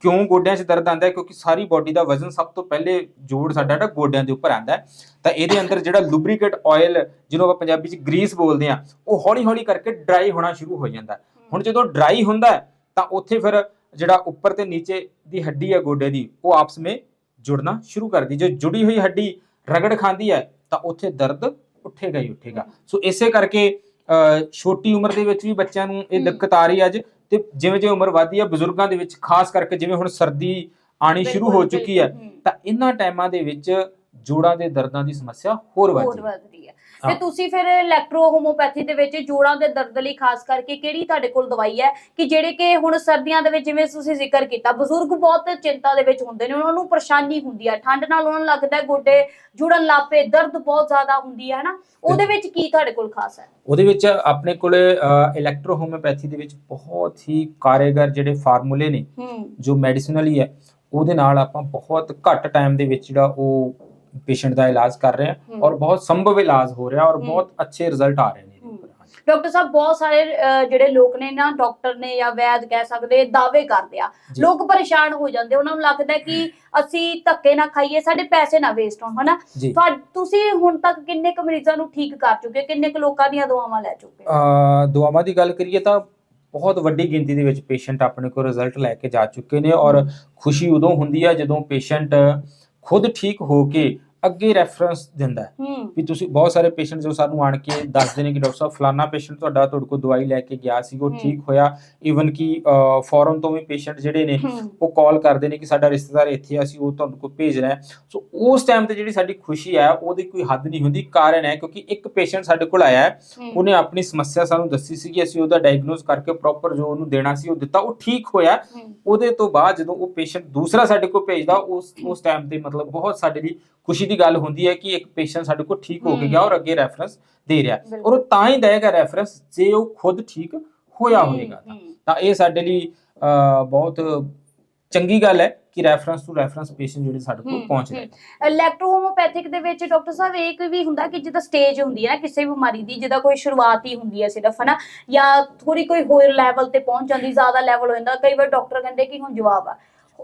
ਕਿਉਂ ਗੋਡਿਆਂ 'ਚ ਦਰਦ ਆਉਂਦਾ ਹੈ ਕਿਉਂਕਿ ਸਾਰੀ ਬਾਡੀ ਦਾ ਵਜ਼ਨ ਸਭ ਤੋਂ ਪਹਿਲੇ ਜੋੜ ਸਾਡਾ ਜਿਹੜਾ ਗੋਡਿਆਂ ਦੇ ਉੱਪਰ ਆਉਂਦਾ ਹੈ ਤਾਂ ਇਹਦੇ ਅੰਦਰ ਜਿਹੜਾ ਲੁਬਰੀਕੇਟ ਆਇਲ ਜਿਹਨੂੰ ਆਪਾਂ ਪੰਜਾਬੀ 'ਚ ਗਰੀਸ ਬੋਲਦੇ ਆ ਉਹ ਹੌਲੀ-ਹੌਲੀ ਕਰਕੇ ਡਰਾਈ ਹੋਣਾ ਸ਼ੁਰੂ ਹੋ ਜਾਂਦਾ। ਹੁਣ ਜਦੋਂ ਡਰਾਈ ਹੁੰਦਾ ਤਾਂ ਉੱਥੇ ਫਿਰ ਜਿਹੜਾ ਉੱਪਰ ਤੇ ਨੀਚੇ ਦੀ ਹੱਡੀ ਹੈ ਗੋਡੇ ਦੀ ਉਹ ਆਪਸ ਵਿੱਚ ਜੁੜਨਾ ਸ਼ੁਰੂ ਕਰਦੀ ਜੋ ਜੁੜੀ ਹੋਈ ਹੱਡੀ ਰਗੜ ਖਾਂਦੀ ਹੈ ਤਾਂ ਉੱਥੇ ਦਰਦ ਉੱਠੇਗਾ ਹੀ ਉੱਠੇਗਾ ਸੋ ਇਸੇ ਕਰਕੇ ਛੋਟੀ ਉਮਰ ਦੇ ਵਿੱਚ ਵੀ ਬੱਚਿਆਂ ਨੂੰ ਇਹ। ਦਿੱਕਤ ਆ ਰਹੀ ਹੈ ਅੱਜ ਤੇ ਜਿਵੇਂ ਜਿਵੇਂ ਉਮਰ ਵਧਦੀ ਹੈ ਬਜ਼ੁਰਗਾਂ ਦੇ ਵਿੱਚ ਖਾਸ ਕਰਕੇ ਜਿਵੇਂ ਹੁਣ ਸਰਦੀ ਆਣੀ ਸ਼ੁਰੂ ਹੋ ਚੁੱਕੀ ਹੈ। ਤਾਂ ਇਹਨਾਂ ਟਾਈਮਾਂ ਦੇ ਵਿੱਚ ਜੋੜਾਂ ਦੇ ਦਰਦਾਂ ਦੀ ਸਮੱਸਿਆ ਹੋਰ ਵੱਧ ਹੋਰ ਵੱਧ ਰਹੀ ਹੈ। ਤੇ ਹਾਂ। ਤੁਸੀਂ ਫਿਰ ਇਲੈਕਟ੍ਰੋ ਹੋਮੋਪੈਥੀ ਦੇ ਵਿੱਚ ਜੋੜਾਂ ਦੇ ਦਰਦ ਲਈ ਖਾਸ ਕਰਕੇ ਕਿਹੜੀ ਤੁਹਾਡੇ ਕੋਲ ਦਵਾਈ ਹੈ ਕਿ ਜਿਹੜੇ ਕਿ ਹੁਣ ਸਰਦੀਆਂ ਦੇ ਵਿੱਚ ਜਿਵੇਂ ਤੁਸੀਂ ਜ਼ਿਕਰ ਕੀਤਾ ਬਜ਼ੁਰਗ ਬਹੁਤ ਚਿੰਤਾ ਦੇ ਵਿੱਚ ਹੁੰਦੇ ਨੇ ਉਹਨਾਂ ਨੂੰ ਪਰੇਸ਼ਾਨੀ ਹੁੰਦੀ ਹੈ ਠੰਡ ਨਾਲ ਉਹਨਾਂ ਨੂੰ ਲੱਗਦਾ ਹੈ ਗੋਡੇ ਜੁੜਨ ਲੱਪੇ ਦਰਦ ਬਹੁਤ ਜ਼ਿਆਦਾ ਹੁੰਦੀ ਹੈ ਹਨਾ? ਉਹਦੇ ਵਿੱਚ ਕੀ ਤੁਹਾਡੇ ਕੋਲ ਖਾਸ ਹੈ? ਉਹਦੇ ਵਿੱਚ ਆਪਣੇ ਕੋਲੇ ਇਲੈਕਟ੍ਰੋ ਹੋਮਿਓਪੈਥੀ ਦੇ ਵਿੱਚ ਬਹੁਤ ਹੀ ਕਾਰਗਰ ਜਿਹੜੇ ਫਾਰਮੂਲੇ ਨੇ ਹੂੰ। ਜੋ ਮੈਡੀਸਿਨਲੀ ਹੈ ਉਹਦੇ ਨਾਲ ਆਪਾਂ ਬਹੁਤ ਘੱਟ ਟਾਈਮ ਦੇ ਵਿੱਚ ਜਿਹੜਾ ਉਹ ਪੇਸ਼ੈਂਟ ਦਾ ਇਲਾਜ ਕਰ ਰਹੇ ਹਾਂ। ਔਰ ਬਹੁਤ ਸੰਭਵ ਇਲਾਜ ਹੋ ਰਿਹਾ ਔਰ। ਬਹੁਤ ਅੱਛੇ ਰਿਜ਼ਲਟ ਆ ਰਹੇ ਨੇ। ਡਾਕਟਰ ਸਾਹਿਬ ਬਹੁਤ ਸਾਰੇ ਜਿਹੜੇ ਲੋਕ ਨੇ ਨਾ ਡਾਕਟਰ ਨੇ ਜਾਂ ਵੈਦ ਕਹਿ ਸਕਦੇ ਦਾਅਵੇ ਕਰਦੇ ਆ। ਲੋਕ ਪਰੇਸ਼ਾਨ ਹੋ ਜਾਂਦੇ ਉਹਨਾਂ ਨੂੰ ਲੱਗਦਾ ਕਿ ਅਸੀਂ ਧੱਕੇ ਨਾ ਖਾਈਏ ਸਾਡੇ ਪੈਸੇ ਨਾ ਵੇਸਟ ਹੋਣ ਹਨਾ ਤੁਸੀਂ ਹੁਣ ਤੱਕ ਕਿੰਨੇ ਕੁ ਮਰੀਜ਼ਾਂ ਨੂੰ ਠੀਕ ਕਰ ਚੁੱਕੇ? ਕਿੰਨੇ ਕੁ ਲੋਕਾਂ ਦੀਆਂ ਦਵਾਵਾਂ ਲੈ ਚੁੱਕੇ? ਅ, ਦੁਆਵਾਂ ਦੀ ਗੱਲ ਕਰੀਏ ਤਾਂ ਬਹੁਤ ਵੱਡੀ ਗਿਣਤੀ ਦੇ ਵਿੱਚ ਪੇਸ਼ੈਂਟ ਆਪਣੇ ਕੋਲ ਰਿਜ਼ਲਟ ਲੈ ਕੇ ਜਾ ਚੁੱਕੇ ਨੇ ਔਰ ਖੁਸ਼ੀ ਉਦੋਂ ਹੁੰਦੀ ਹੈ ਜਦੋਂ ਪੇਸ਼ੈਂਟ ਖੁਦ ਠੀਕ ਹੋ ਕੇ ਅੱਗੇ ਰੈਫਰੈਂਸ ਦਿੰਦਾ ਹੈ ਹੂੰ ਵੀ ਤੁਸੀਂ ਬਹੁਤ ਸਾਰੇ ਪੇਸ਼ੈਂਟ ਜੋ ਸਾਨੂੰ ਆਣ ਕੇ ਦੱਸਦੇ ਨੇ ਕਿ ਡਾਕਟਰ ਸਾਹਿਬ ਫਲਾਨਾ ਪੇਸ਼ੈਂਟ ਤੁਹਾਡਾ ਤੁਹਾਡੇ ਕੋਲ ਦਵਾਈ ਲੈ ਕੇ ਗਿਆ ਸੀ ਉਹ। ਠੀਕ ਹੋਇਆ ਈਵਨ ਕਿ ਫੋਰਨ ਤੋਂ ਵੀ ਪੇਸ਼ੈਂਟ ਜਿਹੜੇ ਨੇ ਉਹ ਕਾਲ ਕਰਦੇ ਨੇ ਕਿ ਸਾਡਾ ਰਿਸ਼ਤੇਦਾਰ ਇੱਥੇ ਆ, ਅਸੀਂ ਉਹ ਤੁਹਾਨੂੰ ਕੋਲ ਭੇਜ ਰਹੇ ਸੋ ਉਸ ਟਾਈਮ ਤੇ ਜਿਹੜੀ ਸਾਡੀ ਖੁਸ਼ੀ ਹੈ ਉਹਦੀ ਕੋਈ ਹੱਦ ਨਹੀਂ ਹੁੰਦੀ ਕਾਰਨ ਹੈ ਕਿਉਂਕਿ ਇੱਕ ਪੇਸ਼ੈਂਟ ਸਾਡੇ ਕੋਲ ਆਇਆ। ਉਹਨੇ ਆਪਣੀ ਸਮੱਸਿਆ ਸਾਨੂੰ ਦੱਸੀ ਸੀ ਕਿ ਅਸੀਂ ਉਹਦਾ ਡਾਇਗਨੋਸ ਕਰਕੇ ਪ੍ਰੋਪਰ ਜੋ ਉਹਨੂੰ ਦੇਣਾ ਸੀ ਉਹ ਦਿੱਤਾ ਉਹ ਠੀਕ ਹੋਇਆ। ਉਹਦੇ ਤੋਂ ਬਾਅਦ ਜਦੋਂ ਉਹ ਪੇਸ਼ੈਂਟ ਦੂਸਰਾ ਸਾਡੇ ਕੋਲ ਭੇਜਦਾ ਉਸ ਉਸ ਟਾਈਮ ਤੇ ਮਤਲਬ ਬਹੁਤ ਸਾਡੇ ਲਈ ਖੁਸ਼ੀ ਦੀ ਗੱਲ ਹੁੰਦੀ ਹੈ ਕਿ ਇੱਕ ਪੇਸ਼ੈਂਟ ਸਾਡੇ ਕੋਲ ਠੀਕ ਹੋ ਕੇ। ਗਿਆ ਔਰ ਅੱਗੇ ਰੈਫਰੈਂਸ ਦੇ ਰਿਹਾ। ਔਰ ਉਹ ਤਾਂ ਹੀ ਦੇਗਾ ਰੈਫਰੈਂਸ ਜੇ ਉਹ ਖੁਦ ਠੀਕ ਹੋਇਆ ਹੋਵੇਗਾ ਤਾਂ। ਇਹ ਸਾਡੇ ਲਈ ਬਹੁਤ ਚੰਗੀ ਗੱਲ ਹੈ ਕਿ ਰੈਫਰੈਂਸ ਟੂ ਰੈਫਰੈਂਸ ਪੇਸ਼ੈਂਟ ਜਿਹੜੇ ਸਾਡੇ ਕੋਲ ਪਹੁੰਚ ਰਹੇ। ਇਲੈਕਟ੍ਰੋਹੋਮੋਪੈਥਿਕ ਦੇ ਵਿੱਚ ਡਾਕਟਰ ਸਾਹਿਬ ਇੱਕ ਵੀ ਹੁੰਦਾ ਕਿ ਜਿੱਦਾਂ ਸਟੇਜ ਹੁੰਦੀ ਹੈ ਕਿਸੇ ਬਿਮਾਰੀ ਦੀ ਜਿਹਦਾ ਕੋਈ ਸ਼ੁਰੂਆਤ ਹੀ ਹੁੰਦੀ ਹੈ ਸਿਰਫ ਹਨਾ ਜਾਂ ਥੋੜੀ ਕੋਈ ਹੋਰ ਲੈਵਲ ਤੇ ਪਹੁੰਚ ਜਾਂਦੀ ਜ਼ਿਆਦਾ ਲੈਵਲ ਹੋ ਜਾਂਦਾ ਕਈ ਵਾਰ ਡਾਕਟਰ ਕਹਿੰਦੇ ਕਿ ਹੁਣ ਜਵਾਬ ਆ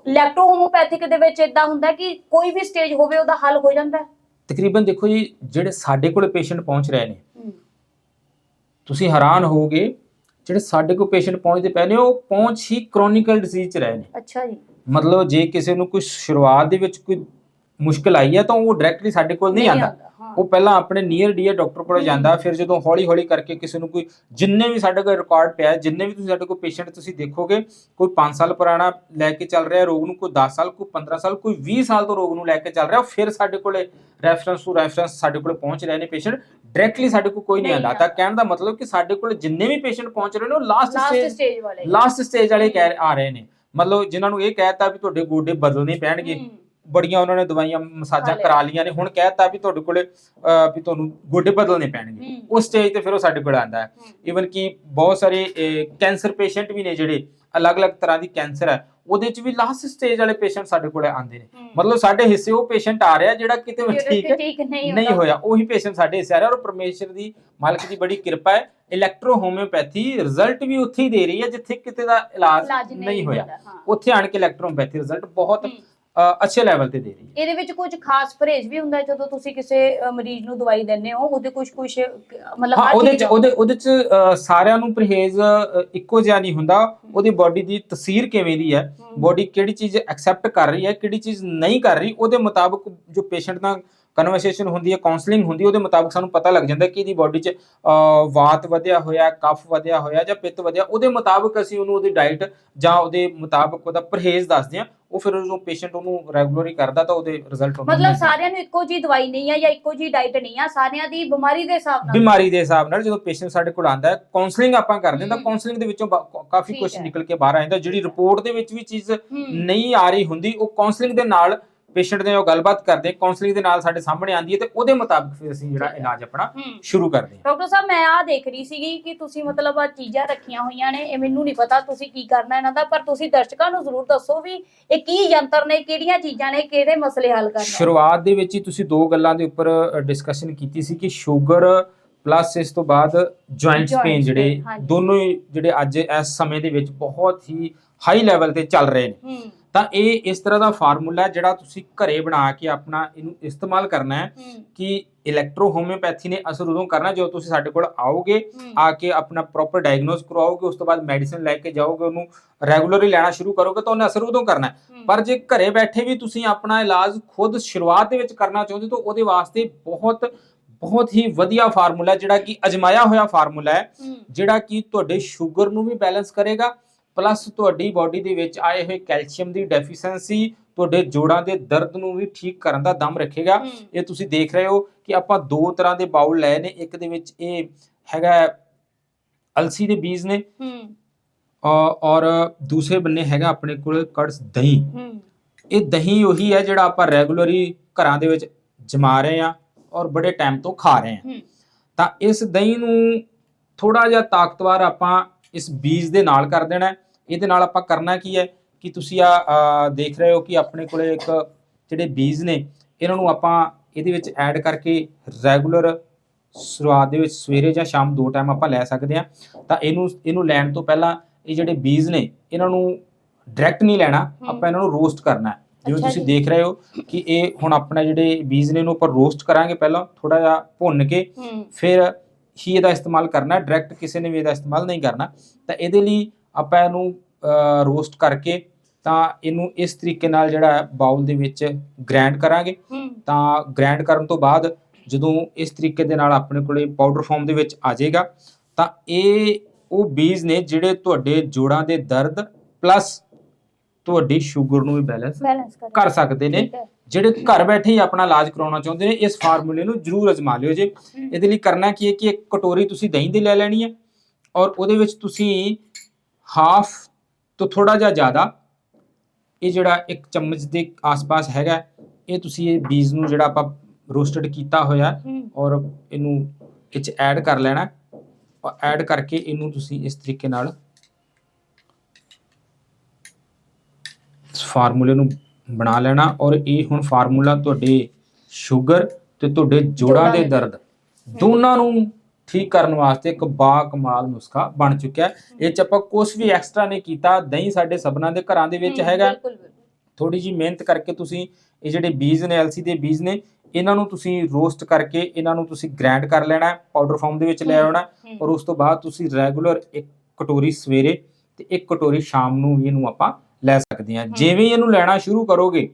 ਇਲੈਕਟ੍ਰੋਹੋਮੋਪੈਥਿਕ ਦੇ ਵਿੱਚ ਇਦਾਂ ਹੁੰਦਾ ਕਿ ਕੋਈ ਵੀ ਸਟੇਜ ਹੋਵੇ ਉਹਦਾ ਹੱਲ ਹੋ ਜਾਂਦਾ ਹੈ। ਤਕਰੀਬਨ ਦੇਖੋ ਜੀ ਜਿਹੜੇ ਸਾਡੇ ਕੋਲ ਪੇਸ਼ੈਂਟ ਪਹੁੰਚ ਰਹੇ ਨੇ ਤੁਸੀਂ ਹੈਰਾਨ ਹੋਵੋਗੇ ਜਿਹੜੇ ਸਾਡੇ ਕੋਲ ਪੇਸ਼ੈਂਟ ਪਹੁੰਚਦੇ ਪਏ ਨੇ ਉਹ ਪਹੁੰਚ ਹੀ ਕ੍ਰੋਨਿਕਲ ਡਿਜ਼ੀਜ਼ ਚ ਰਹੇ ਨੇ। ਅੱਛਾ ਜੀ। ਮਤਲਬ ਜੇ ਕਿਸੇ ਨੂੰ ਕੋਈ ਸ਼ੁਰੂਆਤ ਦੇ ਵਿੱਚ ਕੋਈ ਮੁਸ਼ਕਲ ਆਈ ਹੈ ਤਾਂ ਉਹ ਡਾਇਰੈਕਟਲੀ ਸਾਡੇ ਕੋਲ ਨਹੀਂ ਹਾਂ। ਉਹ ਪਹਿਲਾਂ ਆਪਣੇ ਨੀਅਰ ਡੀਅਰ ਡਾਕਟਰ ਕੋਲ। ਜਾਂਦਾ ਫਿਰ ਜਦੋਂ ਹੌਲੀ ਹੌਲੀ ਕਰਕੇ ਕਿਸੇ ਨੂੰ ਕੋਈ ਜਿੰਨੇ ਵੀ ਸਾਡੇ ਕੋਲ ਰਿਕਾਰਡ ਪਿਆ ਜਿੰਨੇ ਵੀ ਤੁਸੀਂ ਸਾਡੇ ਕੋਲ ਪੇਸ਼ੈਂਟ ਤੁਸੀਂ ਦੇਖੋਗੇ ਕੋਈ 5 ਸਾਲ ਪੁਰਾਣਾ ਲੈ ਕੇ ਚੱਲ ਰਿਹਾ ਰੋਗ ਨੂੰ ਕੋਈ 10 ਸਾਲ ਕੋਈ 15 ਸਾਲ ਕੋਈ 20 ਸਾਲ ਤੋਂ ਰੋਗ ਨੂੰ ਲੈ ਕੇ ਚੱਲ ਰਿਹਾ ਫਿਰ ਸਾਡੇ ਕੋਲੇ ਰੈਫਰੈਂਸ ਟੂ ਰੈਫਰੈਂਸ ਸਾਡੇ ਕੋਲ ਪਹੁੰਚ ਰਹੇ ਨੇ ਪੇਸ਼ੈਂਟ ਡਾਇਰੈਕਟਲੀ ਸਾਡੇ ਕੋਲ ਕੋਈ ਨਹੀਂ ਆਂਦਾ ਤਾਂ। ਕਹਿਣ ਦਾ ਮਤਲਬ ਕਿ ਸਾਡੇ ਕੋਲ ਜਿੰਨੇ ਵੀ ਪੇਸ਼ੈਂਟ ਪਹੁੰਚ ਰਹੇ ਨੇ ਉਹ ਲਾਸਟ ਸਟੇਜ ਵਾਲੇ ਲਾਸਟ ਸਟੇਜ ਵਾਲੇ ਕਹਿ ਆ ਰਹੇ ਨੇ ਮਤਲਬ ਜਿਨ੍ਹਾਂ ਨੂੰ ਇਹ ਕਹਿਤਾ ਵੀ ਤੁਹਾਡੇ ਗੋਡੇ ਬਦਲਣੇ ਪੈਣਗੇ ਬੜੀਆਂ ਉਹਨਾਂ ਨੇ ਦਵਾਈਆਂ ਮਸਾਜਾਂ। ਕਰਾ ਲੀਆਂ ਨੇ ਹੁਣ ਕਹਿਤਾ ਵੀ ਤੁਹਾਡੇ ਕੋਲੇ ਅਹ, ਵੀ ਤੁਹਾਨੂੰ ਗੋਡੇ ਬਦਲਣੇ ਪੈਣਗੇ ਹੂੰ। ਉਸ ਸਟੇਜ ਤੇ ਫਿਰ ਉਹ ਸਾਡੇ ਕੋਲ ਆਂਦਾ ਹੈ ਕਿ ਬਹੁਤ ਸਾਰੇ ਕੈਂਸਰ ਪੇਸ਼ੈਂਟ ਵੀ ਨੇ ਜਿਹੜੇ ਅਲੱਗ-ਅਲੱਗ ਤਰ੍ਹਾਂ ਦੀ ਕੈਂਸਰ ਹੈ ਉਹਦੇ ਚ ਵੀ ਲਾਸਟ ਸਟੇਜ ਵਾਲੇ ਪੇਸ਼ੈਂਟ ਸਾਡੇ ਕੋਲੇ ਆਂਦੇ ਨੇ। ਮਤਲਬ ਸਾਡੇ ਹਿੱਸੇ ਉਹ ਪੇਸ਼ੈਂਟ ਆ ਰਿਹਾ ਜਿਹੜਾ ਕਿਤੇ ਵੀ ਜਿਹੜੇ ਠੀਕ ਹੈ ਠੀਕ ਨਹੀਂ। ਹੋਇਆ ਉਹੀ ਪੇਸ਼ੈਂਟ ਸਾਡੇ ਹਿੱਸੇ ਆ ਰਿਹਾ ਔਰ ਪਰਮੇਸ਼ਰ ਦੀ ਮਾਲਕ ਦੀ ਬੜੀ ਕਿਰਪਾ ਹੈ ਇਲੈਕਟ੍ਰੋ ਹੋਮਿਓਪੈਥੀ ਰਿਜ਼ਲਟ ਵੀ ਉੱਥੇ ਹੀ ਦੇ ਰਹੀ ਹੈ ਜਿੱਥੇ ਕਿਤੇ ਦਾ ਇਲਾਜ ਨਹੀਂ ਹੋਇਆ। ਉੱਥੇ ਆਣ ਕੇ ਇਲੈਕਟ੍ਰੋਪੈਥੀ ਰਿਜ਼ਲਟ ਬਹੁਤ। ਅੱਛੇ ਲੈਵਲ ਤੇ ਦੇ ਰਹੀ ਹੈ। ਇਹਦੇ ਵਿੱਚ ਕੁਝ ਖਾਸ ਪਰਹੇਜ਼ ਵੀ ਹੁੰਦਾ ਹੈ ਜਦੋਂ ਤੁਸੀਂ ਕਿਸੇ ਅ, ਮਰੀਜ਼ ਨੂੰ ਦਵਾਈ ਦਿੰਦੇ ਹੋ ਉਹਦੇ ਕੁਝ ਕੁਝ ਮਤਲਬ ਹਾਂ ਹਰ ਉਹਦੇ ਚ ਚੀਜ਼- ਉਹਦੇ ਉਹਦੇ ਚ ਅ, ਸਾਰਿਆਂ ਨੂੰ ਪਰਹੇਜ਼ ਅ, ਇੱਕੋ ਜਿਹਾ ਨਹੀਂ ਹੁੰਦਾ। ਉਹਦੀ ਬਾਡੀ ਦੀ ਤਸਵੀਰ ਕਿਵੇਂ ਦੀ ਹੈ? ਹੂੰ। ਬਾਡੀ ਕਿਹੜੀ ਚੀਜ਼ ਐਕਸੈਪਟ ਕਰ ਰਹੀ ਹੈ ਕਿਹੜੀ ਚੀਜ਼ ਨਹੀਂ ਕਰ ਰਹੀ ਉਹਦੇ ਮੁਤਾਬਕ ਜੋ ਪੇਸ਼ੈਂਟ ਨਾਲ ਕਨਵਰਸੇਸ਼ਨ ਹੁੰਦੀ ਹੈ ਕਾਉਂਸਲਿੰਗ ਹੁੰਦੀ ਹੈ ਉਹਦੇ ਮੁਤਾਬਕ ਸਾਨੂੰ ਪਤਾ ਲੱਗ ਜਾਂਦਾ ਕਿ ਇਹਦੀ ਬਾਡੀ 'ਚ ਵਾਤ ਵਧਿਆ ਹੋਇਆ ਕਫ ਵਧਿਆ ਹੋਇਆ ਜਾਂ ਪਿੱਤ ਵਧਿਆ ਉਹਦੇ ਮੁਤਾਬਕ ਅਸੀਂ ਉਹਨੂੰ ਉਹਦੀ ਡਾਈਟ ਜਾਂ ਉਹਦੇ ਮੁਤਾਬਕ ਉਹਦਾ ਪਰਹੇਜ਼ ਦੱਸਦੇ ਹਾਂ ਉਹ ਫਿਰ ਉਹ ਪੇਸ਼ੈਂਟ ਉਹਨੂੰ ਰੈਗੂਲਰੀ ਕਰਦਾ ਤਾਂ ਉਹਦੇ ਰਿਜ਼ਲਟ ਉਹਨੂੰ ਮਤਲਬ ਆ। ਸਾਰਿਆਂ ਨੂੰ ਇੱਕੋ ਜੀ ਦਵਾਈ ਨਹੀਂ ਆ ਜਾਂ ਇੱਕੋ ਜੀ ਡਾਈਟ ਨਹੀਂ ਆ ਸਾਰਿਆਂ ਦੀ ਬਿਮਾਰੀ ਦੇ ਹਿਸਾਬ ਨਾਲ ਬਿਮਾਰੀ ਦੇ ਹਿਸਾਬ ਨਾਲ ਜਦੋਂ ਪੇਸ਼ੈਂਟ ਸਾਡੇ ਕੋਲ ਆਂਦਾ ਹੈ ਕਾਉਂਸਲਿੰਗ ਆਪਾਂ ਕਰਦੇ ਹਾਂ ਤਾਂ। ਕਾਉਂਸਲਿੰਗ ਦੇ ਵਿੱਚੋਂ ਕਾਫੀ ਕੁਝ। ਨਿਕਲ ਕੇ ਬਾਹਰ ਆ ਜਾਂਦਾ ਜਿਹੜੀ ਰਿਪੋਰਟ ਦੇ ਵਿੱਚ ਵੀ ਚੀਜ਼। ਨਹੀਂ ਆ ਰਹੀ ਹੁੰਦੀ ਉਹ ਕਾਉਂਸਲਿੰਗ ਦੇ ਨਾਲ ਪੇਸ਼ੈਂਟ ਦੇ ਨਾਲ ਗੱਲਬਾਤ ਕਰਦੇ ਕਾਉਂਸਲਿੰਗ ਦੇ ਨਾਲ ਸਾਡੇ ਸਾਹਮਣੇ ਆਂਦੀ ਹੈ ਤੇ ਉਹਦੇ ਮੁਤਾਬਕ ਫਿਰ ਅਸੀਂ ਜਿਹੜਾ। ਇਲਾਜ ਆਪਣਾ ਸ਼ੁਰੂ ਕਰਦੇ ਹਾਂ। ਡਾਕਟਰ ਸਾਹਿਬ ਮੈਂ ਆ ਦੇਖ ਰਹੀ ਸੀਗੀ ਕਿ ਤੁਸੀਂ ਮਤਲਬ ਆ ਚੀਜ਼ਾਂ ਰੱਖੀਆਂ ਹੋਈਆਂ ਨੇ ਇਹ ਮੈਨੂੰ ਨਹੀਂ ਪਤਾ ਤੁਸੀਂ ਕੀ ਕਰਨਾ ਇਹਨਾਂ ਦਾ ਪਰ ਤੁਸੀਂ ਦਰਸ਼ਕਾਂ ਨੂੰ ਜ਼ਰੂਰ ਦੱਸੋ ਵੀ ਇਹ ਕੀ ਯੰਤਰ ਨੇ ਕਿਹੜੀਆਂ ਚੀਜ਼ਾਂ ਨੇ ਕਿਹੜੇ ਮਸਲੇ ਹੱਲ ਕਰਨੇ ਸ਼ੁਰੂਆਤ ਦੇ ਵਿੱਚ ਹੀ ਤੁਸੀਂ ਦੋ ਗੱਲਾਂ ਦੇ ਉੱਪਰ ਡਿਸਕਸ਼ਨ ਕੀਤੀ ਸੀ ਕਿ ਸ਼ੂਗਰ ਪਲੱਸ ਇਸ ਤੋਂ ਬਾਅਦ ਜੁਆਇੰਟਸ ਪੇਨ ਜਿਹੜੇ। ਦੋਨੋਂ ਜਿਹੜੇ ਅੱਜ ਇਸ ਸਮੇਂ ਦੇ ਵਿੱਚ ਬਹੁਤ ਹੀ ਹਾਈ ਲੈਵਲ ਤੇ ਚੱਲ ਰਹੇ ਨੇ। ਤਾਂ ਇਹ ਇਸ ਤਰ੍ਹਾਂ ਦਾ ਫਾਰਮੂਲਾ ਜਿਹੜਾ ਤੁਸੀਂ ਘਰੇ ਬਣਾ ਕੇ ਆਪਣਾ ਇਹਨੂੰ ਇਸਤੇਮਾਲ ਕਰਨਾ ਹੈ ਹੂੰ ਕਿ ਇਲੈਕਟ੍ਰੋ ਹੋਮਿਓਪੈਥੀ ਨੇ ਅਸਰ ਉਦੋਂ ਕਰਨਾ ਜਦੋਂ ਤੁਸੀਂ ਸਾਡੇ ਕੋਲ ਆਓਗੇ ਹੂੰ। ਆ ਕੇ ਆਪਣਾ ਪ੍ਰੋਪਰ ਡਾਇਗਨੋਸ ਕਰਵਾਓਗੇ ਉਸ ਤੋਂ ਬਾਅਦ ਮੈਡੀਸਿਨ ਲੈ ਕੇ ਜਾਓਗੇ ਉਹਨੂੰ ਰੈਗੂਲਰਲੀ ਲੈਣਾ ਸ਼ੁਰੂ ਕਰੋਗੇ ਤਾਂ ਉਹਨੇ ਅਸਰ ਉਦੋਂ ਕਰਨਾ ਹੈ ਹੂੰ। ਪਰ ਜੇ ਘਰੇ ਬੈਠੇ ਵੀ ਤੁਸੀਂ ਆਪਣਾ ਇਲਾਜ ਖੁਦ ਸ਼ੁਰੂਆਤ ਦੇ ਵਿੱਚ ਕਰਨਾ ਚਾਹੁੰਦੇ ਤਾਂ ਉਹਦੇ ਵਾਸਤੇ ਬਹੁਤ ਬਹੁਤ ਹੀ ਵਧੀਆ ਫਾਰਮੂਲਾ ਜਿਹੜਾ ਕਿ ਅਜਮਾਇਆ ਹੋਇਆ ਫਾਰਮੂਲਾ ਹੈ ਹੂੰ ਜਿਹੜਾ ਕਿ ਤੁਹਾਡੇ ਸ਼ੂਗਰ ਨੂੰ ਵੀ ਬੈਲੈਂਸ ਕਰੇਗਾ ਪਲੱਸ ਤੁਹਾਡੀ ਬਾਡੀ ਦੇ ਵਿੱਚ ਆਏ ਹੋਏ ਕੈਲਸ਼ੀਅਮ ਦੀ ਡੈਫੀਸ਼ੀਐਂਸੀ ਤੁਹਾਡੇ ਜੋੜਾਂ ਦੇ ਦਰਦ ਨੂੰ ਵੀ ਠੀਕ ਕਰਨ ਦਾ ਦਮ ਰੱਖੇਗਾ। ਇਹ ਤੁਸੀਂ ਦੇਖ ਰਹੇ ਹੋ ਕਿ ਆਪਾਂ ਦੋ ਤਰ੍ਹਾਂ ਦੇ ਬਾਉਲ ਲਏ ਨੇ ਇੱਕ ਦੇ ਵਿੱਚ ਇਹ ਹੈਗਾ ਅਲਸੀ ਦੇ ਬੀਜ ਨੇ ਔਰ ਦੂਸਰੇ ਬੰਨੇ ਹੈਗਾ ਆਪਣੇ ਕੋਲ ਕੜਸ ਦਹੀਂ। ਇਹ ਦਹੀਂ ਉਹੀ ਹੈ ਜਿਹੜਾ ਆਪਾਂ ਰੈਗੂਲਰੀ ਘਰਾਂ ਦੇ ਵਿੱਚ ਜਮਾ ਰਹੇ ਆ ਔਰ ਬੜੇ ਟਾਈਮ ਤੋਂ ਖਾ ਰਹੇ ਆ ਹੂੰ। ਤਾਂ ਇਸ ਦਹੀਂ ਨੂੰ ਥੋੜਾ ਜਿਹਾ ਤਾਕਤਵਰ ਆਪਾਂ ਇਸ ਬੀਜ ਦੇ ਨਾਲ ਕਰ ਦੇਣਾ। ਇਹਦੇ ਨਾਲ ਆਪਾਂ ਕਰਨਾ ਕੀ ਹੈ ਕਿ ਤੁਸੀਂ ਆ ਦੇਖ ਰਹੇ ਹੋ ਕਿ ਆਪਣੇ ਕੋਲੇ ਇੱਕ ਜਿਹੜੇ ਬੀਜ ਨੇ ਇਹਨਾਂ ਨੂੰ ਆਪਾਂ ਇਹਦੇ ਵਿੱਚ ਐਡ ਕਰਕੇ ਰੈਗੂਲਰ ਸ਼ੁਰੂਆਤ ਦੇ ਵਿੱਚ ਸਵੇਰੇ ਜਾਂ ਸ਼ਾਮ ਦੋ ਟਾਈਮ ਆਪਾਂ ਲੈ ਸਕਦੇ ਆ ਤਾਂ ਇਹਨੂੰ ਇਹਨੂੰ ਲੈਣ ਤੋਂ ਪਹਿਲਾਂ ਇਹ ਜਿਹੜੇ ਬੀਜ ਨੇ ਇਹਨਾਂ ਨੂੰ ਡਾਇਰੈਕਟ ਨਹੀਂ ਲੈਣਾ ਆਪਾਂ ਇਹਨਾਂ ਨੂੰ ਰੋਸਟ ਕਰਨਾ ਹੈ ਜਿਵੇਂ ਤੁਸੀਂ। ਦੇਖ ਰਹੇ ਹੋ ਕਿ ਇਹ ਹੁਣ ਆਪਣਾ ਜਿਹੜੇ ਬੀਜ ਨੇ ਇਹਨੂੰ ਆਪਾਂ ਰੋਸਟ ਕਰਾਂਗੇ ਪਹਿਲਾਂ ਥੋੜਾ ਜਿਹਾ ਭੁੰਨ ਕੇ ਫਿਰ ਹੀ ਇਹਦਾ ਇਸਤੇਮਾਲ ਕਰਨਾ ਡਾਇਰੈਕਟ ਕਿਸੇ ਨੇ ਵੀ ਇਹਦਾ ਇਸਤੇਮਾਲ ਨਹੀਂ ਕਰਨਾ ਤਾਂ ਇਹਦੇ ਲਈ ਆਪਾਂ ਇਹਨੂੰ ਰੋਸਟ ਕਰਕੇ ਤਾਂ ਇਹਨੂੰ ਇਸ ਤਰੀਕੇ ਨਾਲ ਜਿਹੜਾ ਬਾਉਲ ਦੇ ਵਿੱਚ ਗ੍ਰਾਈਂਡ ਕਰਾਂਗੇ। ਹੂੰ। ਤਾਂ ਗ੍ਰਾਈਂਡ ਕਰਨ ਤੋਂ ਬਾਅਦ ਜਦੋਂ ਇਸ ਤਰੀਕੇ ਦੇ ਨਾਲ ਆਪਣੇ ਕੋਲੇ ਪਾਊਡਰ ਫਾਰਮ ਦੇ ਵਿੱਚ ਆ ਜਾਏਗਾ ਤਾਂ ਇਹ ਉਹ ਬੀਜ ਨੇ ਜਿਹੜੇ ਤੁਹਾਡੇ ਜੋੜਾਂ ਦੇ ਦਰਦ ਪਲੱਸ ਤੁਹਾਡੀ ਸ਼ੂਗਰ ਨੂੰ ਵੀ ਬੈਲੈਂਸ ਕਰ। ਸਕਦੇ ਨੇ। ਹੈ। ਜਿਹੜੇ ਘਰ ਬੈਠੇ ਹੀ ਆਪਣਾ ਇਲਾਜ ਕਰਾਉਣਾ ਚਾਹੁੰਦੇ ਨੇ ਇਸ ਫਾਰਮੂਲੇ ਨੂੰ ਜਰੂਰ ਅਜਮਾ ਲਿਓ ਜੇ। ਇਹਦੇ ਲਈ ਕਰਨਾ ਕੀ ਹੈ ਕਿ ਇੱਕ ਕਟੋਰੀ ਤੁਸੀਂ ਦਹੀਂ ਦੀ ਲੈ ਲੈਣੀ ਹੈ ਔਰ ਉਹਦੇ ਵਿੱਚ ਤੁਸੀਂ ਹਾਫ ਤੋਂ ਥੋੜਾ ਜਿਹਾ ਜ਼ਿਆਦਾ ਇਹ ਜਿਹੜਾ ਇੱਕ ਚਮਚ ਦੇ ਆਸ-ਪਾਸ ਹੈਗਾ ਇਹ ਤੁਸੀਂ ਇਹ ਬੀਜ ਨੂੰ ਜਿਹੜਾ ਆਪਾਂ ਰੋਸਟਡ ਕੀਤਾ ਹੋਇਆ ਔਰ ਇਹਨੂੰ ਇਹ 'ਚ ਐਡ ਕਰ ਲੈਣਾ। ਔਰ ਐਡ ਕਰਕੇ ਇਹਨੂੰ ਤੁਸੀਂ ਇਸ ਤਰੀਕੇ ਨਾਲ ਇਸ ਫਾਰਮੂਲੇ ਨੂੰ ਬਣਾ ਲੈਣਾ ਔਰ ਇਹ ਹੁਣ ਫਾਰਮੂਲਾ ਤੁਹਾਡੇ ਸ਼ੂਗਰ ਤੇ ਤੁਹਾਡੇ ਜੋੜਾਂ ਦੇ ਦਰਦ ਦੋਨਾਂ ਨੂੰ ਠੀਕ ਕਰਨ ਵਾਸਤੇ ਇੱਕ ਬਾ ਕਮਾਲ ਨੁਸਖਾ ਬਣ ਚੁੱਕਿਆ ਹੈ ਇਹ ਚ ਆਪਾਂ ਕੁਝ ਵੀ ਐਕਸਟਰਾ ਨਹੀਂ ਕੀਤਾ ਦਹੀਂ ਸਾਡੇ ਸਭਨਾਂ ਦੇ ਘਰਾਂ ਦੇ ਵਿੱਚ ਹੈਗਾ। ਥੋੜੀ ਜੀ ਮਿਹਨਤ ਕਰਕੇ ਤੁਸੀਂ ਇਹ ਜਿਹੜੇ ਬੀਜ ਨੇ ਅਲਸੀ ਦੇ ਬੀਜ ਨੇ ਇਹਨਾਂ ਨੂੰ ਤੁਸੀਂ ਰੋਸਟ ਕਰਕੇ ਇਹਨਾਂ ਨੂੰ ਤੁਸੀਂ ਗ੍ਰਾਈਂਡ ਕਰ ਲੈਣਾ ਪਾਊਡਰ ਫਾਰਮ ਦੇ ਵਿੱਚ ਲੈ ਆਉਣਾ। ਔਰ ਉਸ ਤੋਂ ਬਾਅਦ ਤੁਸੀਂ ਰੈਗੂਲਰ ਇੱਕ ਕਟੋਰੀ ਸਵੇਰੇ ਤੇ ਇੱਕ ਕਟੋਰੀ ਸ਼ਾਮ ਨੂੰ ਇਹਨੂੰ ਆਪਾਂ ਲੈ ਸਕਦੇ ਹੂੰ। ਜਿਵੇਂ ਇਹਨੂੰ ਲੈਣਾ ਸ਼ੁਰੂ ਕਰੋਗੇ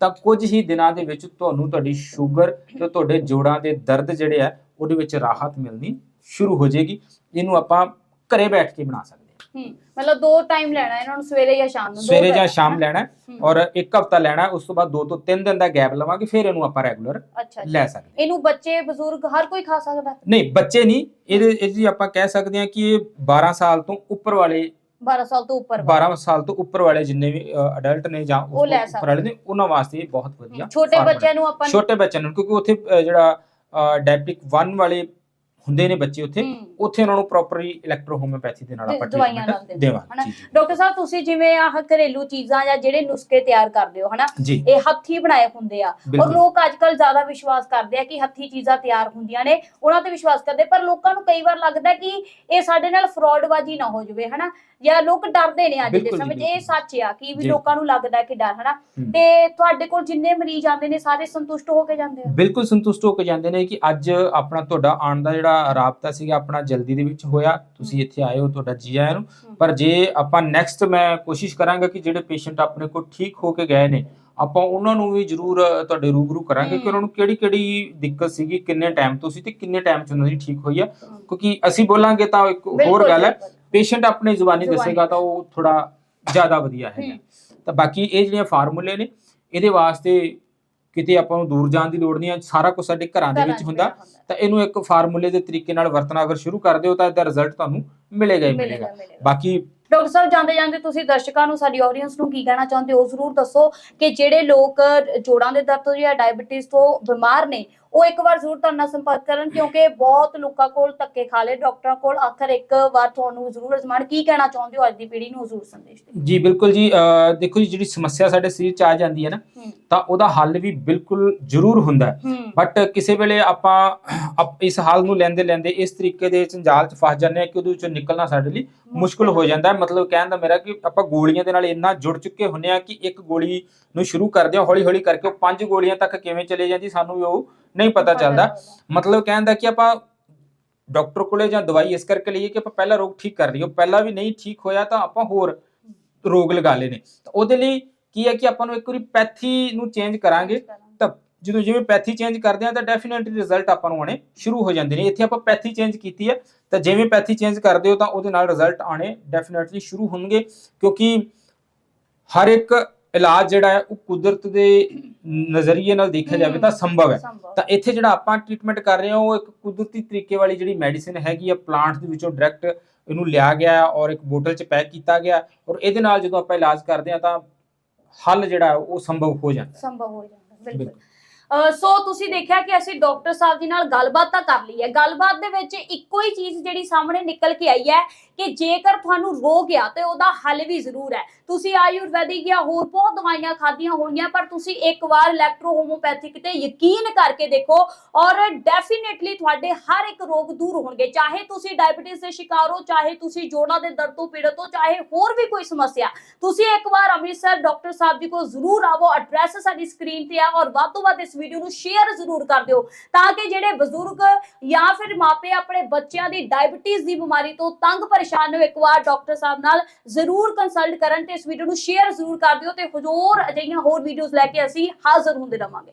ਤਾਂ ਕੁਝ ਹੀ ਦਿਨਾਂ ਦੇ ਵਿੱਚ ਤੁਹਾਨੂੰ ਤੁਹਾਡੀ ਸ਼ੂਗਰ ਤੇ ਤੁਹਾਡੇ ਜੋੜਾਂ ਦੇ ਦਰਦ ਜਿਹੜੇ ਆ ਉਹਦੇ ਵਿੱਚ ਰਾਹਤ ਮਿਲਣੀ ਸ਼ੁਰੂ ਹੋ ਜਾਏਗੀ ਇਹਨੂੰ ਆਪਾਂ ਘਰੇ ਬੈਠ ਕੇ ਬਣਾ ਸਕਦੇ ਹਾਂ ਮਤਲਬ ਦੋ ਟਾਈਮ ਲੈਣਾ ਇਹਨਾਂ ਨੂੰ ਸਵੇਰੇ ਜਾਂ ਸ਼ਾਮ ਨੂੰ ਦੋ ਸਵੇਰੇ ਜਾਂ ਸ਼ਾਮ? ਲੈਣਾ। ਔਰ ਇੱਕ ਹਫਤਾ ਲੈਣਾ ਉਸ ਤੋਂ ਬਾਅਦ 2 ਤੋਂ 3 ਦਿਨ ਦਾ ਗੈਪ ਲਵਾਂਗੇ ਫਿਰ ਇਹਨੂੰ ਆਪਾਂ ਰੈਗੂਲਰ। ਲੈ ਸਕਦੇ। ਇਹਨੂੰ ਬੱਚੇ ਬਜ਼ੁਰਗ ਹਰ ਕੋਈ ਖਾ ਸਕਦਾ? ਨਹੀਂ ਬੱਚੇ ਨਹੀਂ ਇਹਦੇ ਇਹ ਜੀ ਆਪਾਂ ਕਹਿ ਸਕਦੇ ਹਾਂ ਕਿ ਇਹ 12 ਸਾਲ ਤੋਂ ਉੱਪਰ ਵਾਲੇ 12 ਸਾਲ ਤੋਂ ਉੱਪਰ ਵਾਲੇ। 12 ਸਾਲ ਤੋਂ ਉੱਪਰ ਵਾਲੇ ਜਿੰਨੇ ਵੀ ਅਡਲਟ ਨੇ ਜਾਂ ਉਸ ਤੋਂ ਉੱਪਰ ਵਾਲੇ ਨੇ ਉਹਨਾਂ ਵਾਸਤੇ ਇਹ ਬਹੁਤ ਵਧੀਆ ਛੋਟੇ ਬੱਚਿਆਂ ਨੂੰ ਆਪਾਂ। ਛੋਟੇ ਬੱਚਿਆਂ ਨੂੰ ਕਿਉਂਕਿ ਉੱਥੇ ਜਿਹੜਾ ਡਾਇਬਟਿਕ 1 ਵਾਲੇ ਹੁੰਦੇ ਨੇ ਬੱਚੇ ਉੱਥੇ। ਉੱਥੇ ਉਹਨਾਂ ਨੂੰ ਪ੍ਰੋਪਰਲੀ ਇਲੈਕਟ੍ਰੋ ਹੋਮਿਓਪੈਥੀ ਦੇ ਨਾਲ ਆਪਾਂ ਟ੍ਰੀਟਮੈਂਟ ਦੇਵਾਂਗੇ। ਡਾਕਟਰ ਸਾਹਿਬ ਤੁਸੀਂ ਜਿਵੇਂ ਆਹ ਘਰੇਲੂ ਚੀਜ਼ਾਂ ਜਾਂ ਜਿਹੜੇ ਨੁਸਖੇ ਤਿਆਰ ਕਰਦੇ ਹੋ ਹਨਾ ਇਹ ਹੱਥੀ ਬਣਾਏ ਹੁੰਦੇ ਆ ਔਰ ਲੋਕ ਅੱਜਕੱਲ ਜ਼ਿਆਦਾ ਵਿਸ਼ਵਾਸ ਕਰਦੇ ਆ ਕਿ ਹੱਥੀ ਚੀਜ਼ਾਂ ਤਿਆਰ ਹੁੰਦੀਆਂ ਨੇ ਉਹਨਾਂ ਤੇ ਵਿਸ਼ਵਾਸ ਕਰਦੇ ਪਰ ਲੋਕਾਂ ਨੂੰ ਕਈ ਵਾਰ ਲੱਗਦਾ ਕਿ ਇਹ ਸਾਡੇ ਨਾਲ ਫਰਾਡਬਾਜ਼ੀ ਨਾ ਹੋ ਜਾਵੇ ਹਨਾ ਜਾਂ ਲੋਕ ਡਰਦੇ ਨੇ ਅੱਜ ਦੇ ਸਮੇਂ 'ਚ ਇਹ। ਸੱਚ ਆ ਕਿ ਵੀ। ਲੋਕਾਂ ਨੂੰ ਲੱਗਦਾ ਕਿ ਡਰ ਹਨਾ। ਤੇ ਤੁਹਾਡੇ ਕੋਲ ਜਿੰਨੇ ਮਰੀਜ਼ ਆਉਂਦੇ ਨੇ ਸਾਰੇ ਸੰਤੁਸ਼ਟ ਹੋ ਕੇ ਜਾਂਦੇ ਆ ਬਿਲਕੁਲ ਸੰਤੁਸ਼ਟ ਹੋ ਕੇ ਜਾਂਦੇ ਨੇ ਕਿ ਅੱਜ ਆਪਣਾ ਤੁਹਾਡਾ ਆਉਣ ਦਾ ਜਿਹੜਾ ਰਾਬਤਾ ਸੀਗਾ ਆਪਣਾ ਜਲਦੀ ਦੇ ਵਿੱਚ ਹੋਇਆ। ਤੁਸੀਂ ਇੱਥੇ ਆਏ ਹੋ ਤੁਹਾਡਾ ਜੀ ਆਇਆਂ ਨੂੰ ਪਰ ਜੇ ਆਪਾਂ ਨੈਕਸਟ ਮੈਂ ਕੋਸ਼ਿਸ਼ ਕਰਾਂਗਾ ਕਿ ਜਿਹੜੇ ਪੇਸ਼ੈਂਟ ਆਪਣੇ ਕੋਲ ਠੀਕ ਹੋ ਕੇ ਗਏ ਨੇ ਆਪਾਂ ਉਹਨਾਂ ਨੂੰ ਵੀ ਜਰੂਰ ਤੁਹਾਡੇ ਰੂਬਰੂ ਕਰਾਂਗੇ ਕਿ। ਉਹਨਾਂ ਨੂੰ ਕਿਹੜੀ ਕਿਹੜੀ ਦਿੱਕਤ ਸੀਗੀ ਕਿੰਨੇ ਟਾਈਮ ਤੋਂ ਸੀ ਤੇ ਕਿੰਨੇ ਟਾਈਮ ਚ ਉਹਨਾਂ ਦੀ ਠੀਕ ਹੋਈ ਆ। ਕਿਉਂਕਿ ਅਸੀਂ ਬੋਲਾਂਗੇ ਤਾਂ ਇੱਕ ਹੋਰ ਗੱਲ ਹੈ। ਪੇਸ਼ੈਂਟ ਆਪਣੀ ਜ਼ੁਬਾਨੀ ਦੱਸੇਗਾ ਤਾਂ ਉਹ ਥੋੜਾ ਜ਼ਿਆਦਾ ਵਧੀਆ ਹਮ। ਤਾਂ ਬਾਕੀ ਇਹ ਜਿਹੜੀਆਂ ਫਾਰਮੂਲੇ ਨੇ ਇਹਦੇ ਵਾਸਤੇ ਕਿਤੇ ਆਪਾਂ ਨੂੰ ਦੂਰ ਜਾਣ ਦੀ ਲੋੜ ਨਹੀਂ ਹੈ ਸਾਰਾ ਕੁਝ ਸਾਡੇ ਘਰਾਂ ਦੇ ਵਿੱਚ ਹੁੰਦਾ ਤਾਂ ਇਹਨੂੰ ਇੱਕ ਫਾਰਮੂਲੇ ਦੇ ਤਰੀਕੇ ਨਾਲ ਵਰਤਣਾ ਅਗਰ ਸ਼ੁਰੂ ਕਰ ਦਿਓ ਤਾਂ ਇਹਦਾ ਰਿਜ਼ਲਟ ਤੁਹਾਨੂੰ ਮਿਲੇਗਾ ਹੀ ਮਿਲੇਗਾ ਬਾਕੀ ਡਾਕਟਰ ਸਾਹਿਬ ਜਾਂਦੇ ਜਾਂਦੇ ਤੁਸੀਂ ਦਰਸ਼ਕਾਂ ਨੂੰ ਸਾਡੀ ਆਡੀਅנס ਨੂੰ ਕੀ ਕਹਿਣਾ ਚਾਹੁੰਦੇ ਹੋ? ਜ਼ਰੂਰ ਦੱਸੋ ਕਿ ਜਿਹੜੇ ਲੋਕ ਜੋੜਾਂ ਦੇ ਦਰਦ ਤੋਂ ਜਾਂ ਡਾਇਬੀਟਿਸ ਤੋਂ ਬਿਮਾਰ ਨੇ ਉਹ ਇੱਕ ਵਾਰ ਜ਼ਰੂਰ ਤੁਹਾਡੇ ਨਾਲ ਸੰਪਰਕ ਕਰਨ ਕਿਉਂਕਿ ਬਹੁਤ ਲੋਕਾਂ ਕੋਲ ਧੱਕੇ ਖਾ ਲਏ ਡਾਕਟਰਾਂ ਕੋਲ ਆਖਰ ਇੱਕ ਵਾਰ ਤੁਹਾਨੂੰ ਜ਼ਰੂਰ ਅਜ਼ਮਾਣ ਕੀ ਕਹਿਣਾ ਚਾਹੁੰਦੇ ਹੋ ਅੱਜ ਦੀ ਪੀੜ੍ਹੀ ਨੂੰ ਜ਼ਰੂਰ ਸੰਦੇਸ਼ ਦਿਓ ਜੀ ਬਿਲਕੁਲ ਜੀ ਦੇਖੋ ਜੀ ਜਿਹੜੀ ਸਮੱਸਿਆ ਸਾਡੇ ਸਰੀਰ ਚ ਆ ਜਾਂਦੀ ਹੈ ਨਾ ਤਾਂ ਉਹਦਾ ਹੱਲ ਵੀ ਬਿਲਕੁਲ ਜ਼ਰੂਰ ਹੁੰਦਾ ਹੈ। ਬਟ ਕਿਸੇ ਵੇਲੇ ਆਪਾਂ ਇਸ ਹਾਲ ਨੂੰ ਲੈਂਦੇ ਲੈਂਦੇ ਇਸ ਤਰੀਕੇ ਦੇ ਜੰਜਾਲ ਚ ਫਸ ਜਾਂਦੇ ਆ ਕਿ ਉਹਦੇ ਵਿੱਚੋਂ ਨਿਕਲਣਾ ਸਾਡੇ ਲਈ ਮੁਸ਼ਕਲ ਹੋ ਜਾਂਦਾ ਹੈ। ਮਤਲਬ ਕਹਿਣ ਦਾ ਮੇਰਾ ਕਿ ਆਪਾਂ ਗੋਲੀਆਂ ਦੇ ਨਾਲ ਇੰਨਾ ਜੁੜ ਚੁੱਕੇ ਹੁੰਨੇ ਆ ਕਿ ਇੱਕ ਗੋਲੀ ਨੂੰ ਸ਼ੁਰੂ ਕਰਦੇ ਆ ਹੌਲੀ ਹੌਲੀ ਕਰਕੇ ਉਹ ਪੰਜ ਗੋਲੀਆਂ ਤੱਕ ਕਿਵੇਂ ਚਲੇ ਜਾਂਦੀ ਸਾਨੂੰ ਉਹ ਨਹੀਂ ਪਤਾ ਚੱਲਦਾ। ਮਤਲਬ ਕਹਿਣ ਦਾ ਕਿ ਆਪਾਂ ਡਾਕਟਰ ਕੋਲੇ ਜਾਂ ਦਵਾਈ ਇਸ ਕਰਕੇ ਲਈਏ ਕਿ ਆਪਾਂ ਪਹਿਲਾ ਰੋਗ ਠੀਕ ਕਰ ਲਈਏ। ਉਹ ਪਹਿਲਾਂ ਵੀ ਨਹੀਂ ਠੀਕ ਹੋਇਆ ਤਾਂ ਆਪਾਂ ਹੋਰ ਰੋਗ ਲਗਾ ਲਏ ਨੇ। ਤਾਂ ਉਹਦੇ ਲਈ ਕੀ ਹੈ ਕਿ ਆਪਾਂ ਨੂੰ ਇੱਕ ਵਾਰੀ ਪੈਥੀ ਨੂੰ ਚੇਂਜ ਕਰਾਂਗੇ। ਤਾਂ ਜਦੋਂ ਜਿਵੇਂ ਪੈਥੀ ਚੇਂਜ ਕਰਦੇ ਆ ਤਾਂ ਡੈਫੀਨਿਟਲੀ ਰਿਜ਼ਲਟ ਆਪਾਂ ਨੂੰ ਆਣੇ ਸ਼ੁਰੂ ਹੋ ਜਾਂਦੇ ਨੇ। ਇੱਥੇ ਆਪਾਂ ਪੈਥੀ ਚੇਂਜ ਕੀਤੀ ਹੈ। ਤਾਂ ਜਿਵੇਂ ਪੈਥੀ ਚੇਂਜ ਕਰਦੇ ਹੋ ਤਾਂ ਉਹਦੇ ਨਾਲ ਰਿਜ਼ਲਟ ਆਣੇ ਡੈਫੀਨਿਟਲੀ ਸ਼ੁਰੂ ਹੋਣਗੇ। ਕਿਉਂਕਿ ਹਰ ਇੱਕ ਇਲਾਜ ਜਿਹੜਾ ਹੈ ਉਹ ਕੁਦਰਤ ਦੇ ਨਜ਼ਰੀਏ ਨਾਲ ਦੇਖਿਆ ਜਾਵੇ ਤਾਂ ਸੰਭਵ ਹੈ। ਤਾਂ ਇੱਥੇ ਜਿਹੜਾ ਆਪਾਂ ਟ੍ਰੀਟਮੈਂਟ ਕਰ ਰਹੇ ਹਾਂ ਉਹ ਇੱਕ ਕੁਦਰਤੀ ਤਰੀਕੇ ਵਾਲੀ ਜਿਹੜੀ ਮੈਡੀਸਿਨ ਹੈਗੀ ਆ ਪਲਾਂਟ ਦੇ ਵਿੱਚੋਂ ਡਾਇਰੈਕਟ ਇਹਨੂੰ ਲਿਆ ਗਿਆ ਔਰ ਇੱਕ ਬੋਤਲ 'ਚ ਪੈਕ ਕੀਤਾ ਗਿਆ ਔਰ ਇਹਦੇ ਨਾਲ ਜਦੋਂ ਆਪਾਂ ਇਲਾਜ ਕਰਦੇ ਹਾਂ ਤਾਂ ਹੱਲ ਜਿਹੜਾ ਉਹ ਸੰਭਵ ਹੋ ਜਾਂਦਾ। ਸੰਭਵ ਹੋ ਜਾਂਦਾ ਬਿਲਕੁਲ। ਸੋ ਤੁਸੀਂ ਦੇਖਿਆ ਕਿ ਅਸੀਂ ਡਾਕਟਰ ਸਾਹਿਬ ਜੀ ਨਾਲ ਗੱਲਬਾਤ ਤਾਂ ਕਰ ਲਈ ਹੈ। ਗੱਲਬਾਤ ਦੇ ਵਿੱਚ ਇੱਕੋ ਹੀ ਚੀਜ਼ ਜਿਹੜੀ ਸਾਹਮਣੇ ਨਿਕਲ ਕੇ ਆਈ ਹੈ ਕਿ ਜੇਕਰ ਤੁਹਾਨੂੰ ਰੋਗ ਆ ਤੇ ਉਹਦਾ ਹੱਲ ਵੀ ਜ਼ਰੂਰ ਹੈ। ਤੁਸੀਂ ਆਯੁਰਵੈਦਿਕ ਜਾਂ ਹੋਰ ਬਹੁਤ ਦਵਾਈਆਂ ਖਾਧੀਆਂ ਹੋਣੀਆਂ ਪਰ ਤੁਸੀਂ ਇੱਕ ਵਾਰ ਇਲੈਕਟ੍ਰੋ ਹੋਮੋਪੈਥਿਕ ਤੇ ਯਕੀਨ ਕਰਕੇ ਦੇਖੋ ਔਰ ਡੈਫੀਨਿਟਲੀ ਤੁਹਾਡੇ ਹਰ ਇੱਕ ਰੋਗ ਦੂਰ ਹੋਣਗੇ। ਚਾਹੇ ਤੁਸੀਂ ਡਾਇਬੀਟਿਸ ਦੇ ਸ਼ਿਕਾਰ ਹੋ, ਚਾਹੇ ਤੁਸੀਂ ਜੋੜਾਂ ਦੇ ਦਰਦ ਤੋਂ ਪੀੜਤ ਹੋ, ਚਾਹੇ ਹੋਰ ਵੀ ਕੋਈ ਸਮੱਸਿਆ, ਤੁਸੀਂ ਇੱਕ ਵਾਰ ਅੰਮ੍ਰਿਤਸਰ ਡਾਕਟਰ ਸਾਹਿਬ ਜੀ ਕੋਲ ਜ਼ਰੂਰ ਆਵੋ। ਐਡਰੈਸ ਸਾਡੀ ਸਕਰੀਨ ਤੇ ਆ ਔਰ ਵੱਧ ਤੋਂ ਵੱਧ ਇਸ ਵੀਡੀਓ ਨੂੰ ਸ਼ੇਅਰ ਜ਼ਰੂਰ ਕਰ ਦਿਓ ਤਾਂ ਕਿ ਜਿਹੜੇ ਬਜ਼ੁਰਗ ਜਾਂ ਫਿਰ ਮਾਪੇ ਆਪਣੇ ਬੱਚਿਆਂ ਦੀ ਡਾਇਬੀਟੀਜ਼ ਦੀ ਬਿਮਾਰੀ ਤੋਂ ਤੰਗ ਪਰੇਸ਼ਾਨ ਹੋ ਇੱਕ ਵਾਰ ਡਾਕਟਰ ਸਾਹਿਬ ਨਾਲ ਜ਼ਰੂਰ ਕੰਸਲਟ ਕਰਨ ਤੇ ਇਸ ਵੀਡੀਓ ਨੂੰ ਸ਼ੇਅਰ ਜ਼ਰੂਰ ਕਰ ਦਿਓ ਤੇ ਹਜ਼ੂਰ ਅਜਿਹੀਆਂ ਹੋਰ ਵੀਡੀਓਜ਼ ਲੈ ਕੇ ਅਸੀਂ ਹਾਜ਼ਰ ਹੁੰਦੇ ਰਵਾਂਗੇ।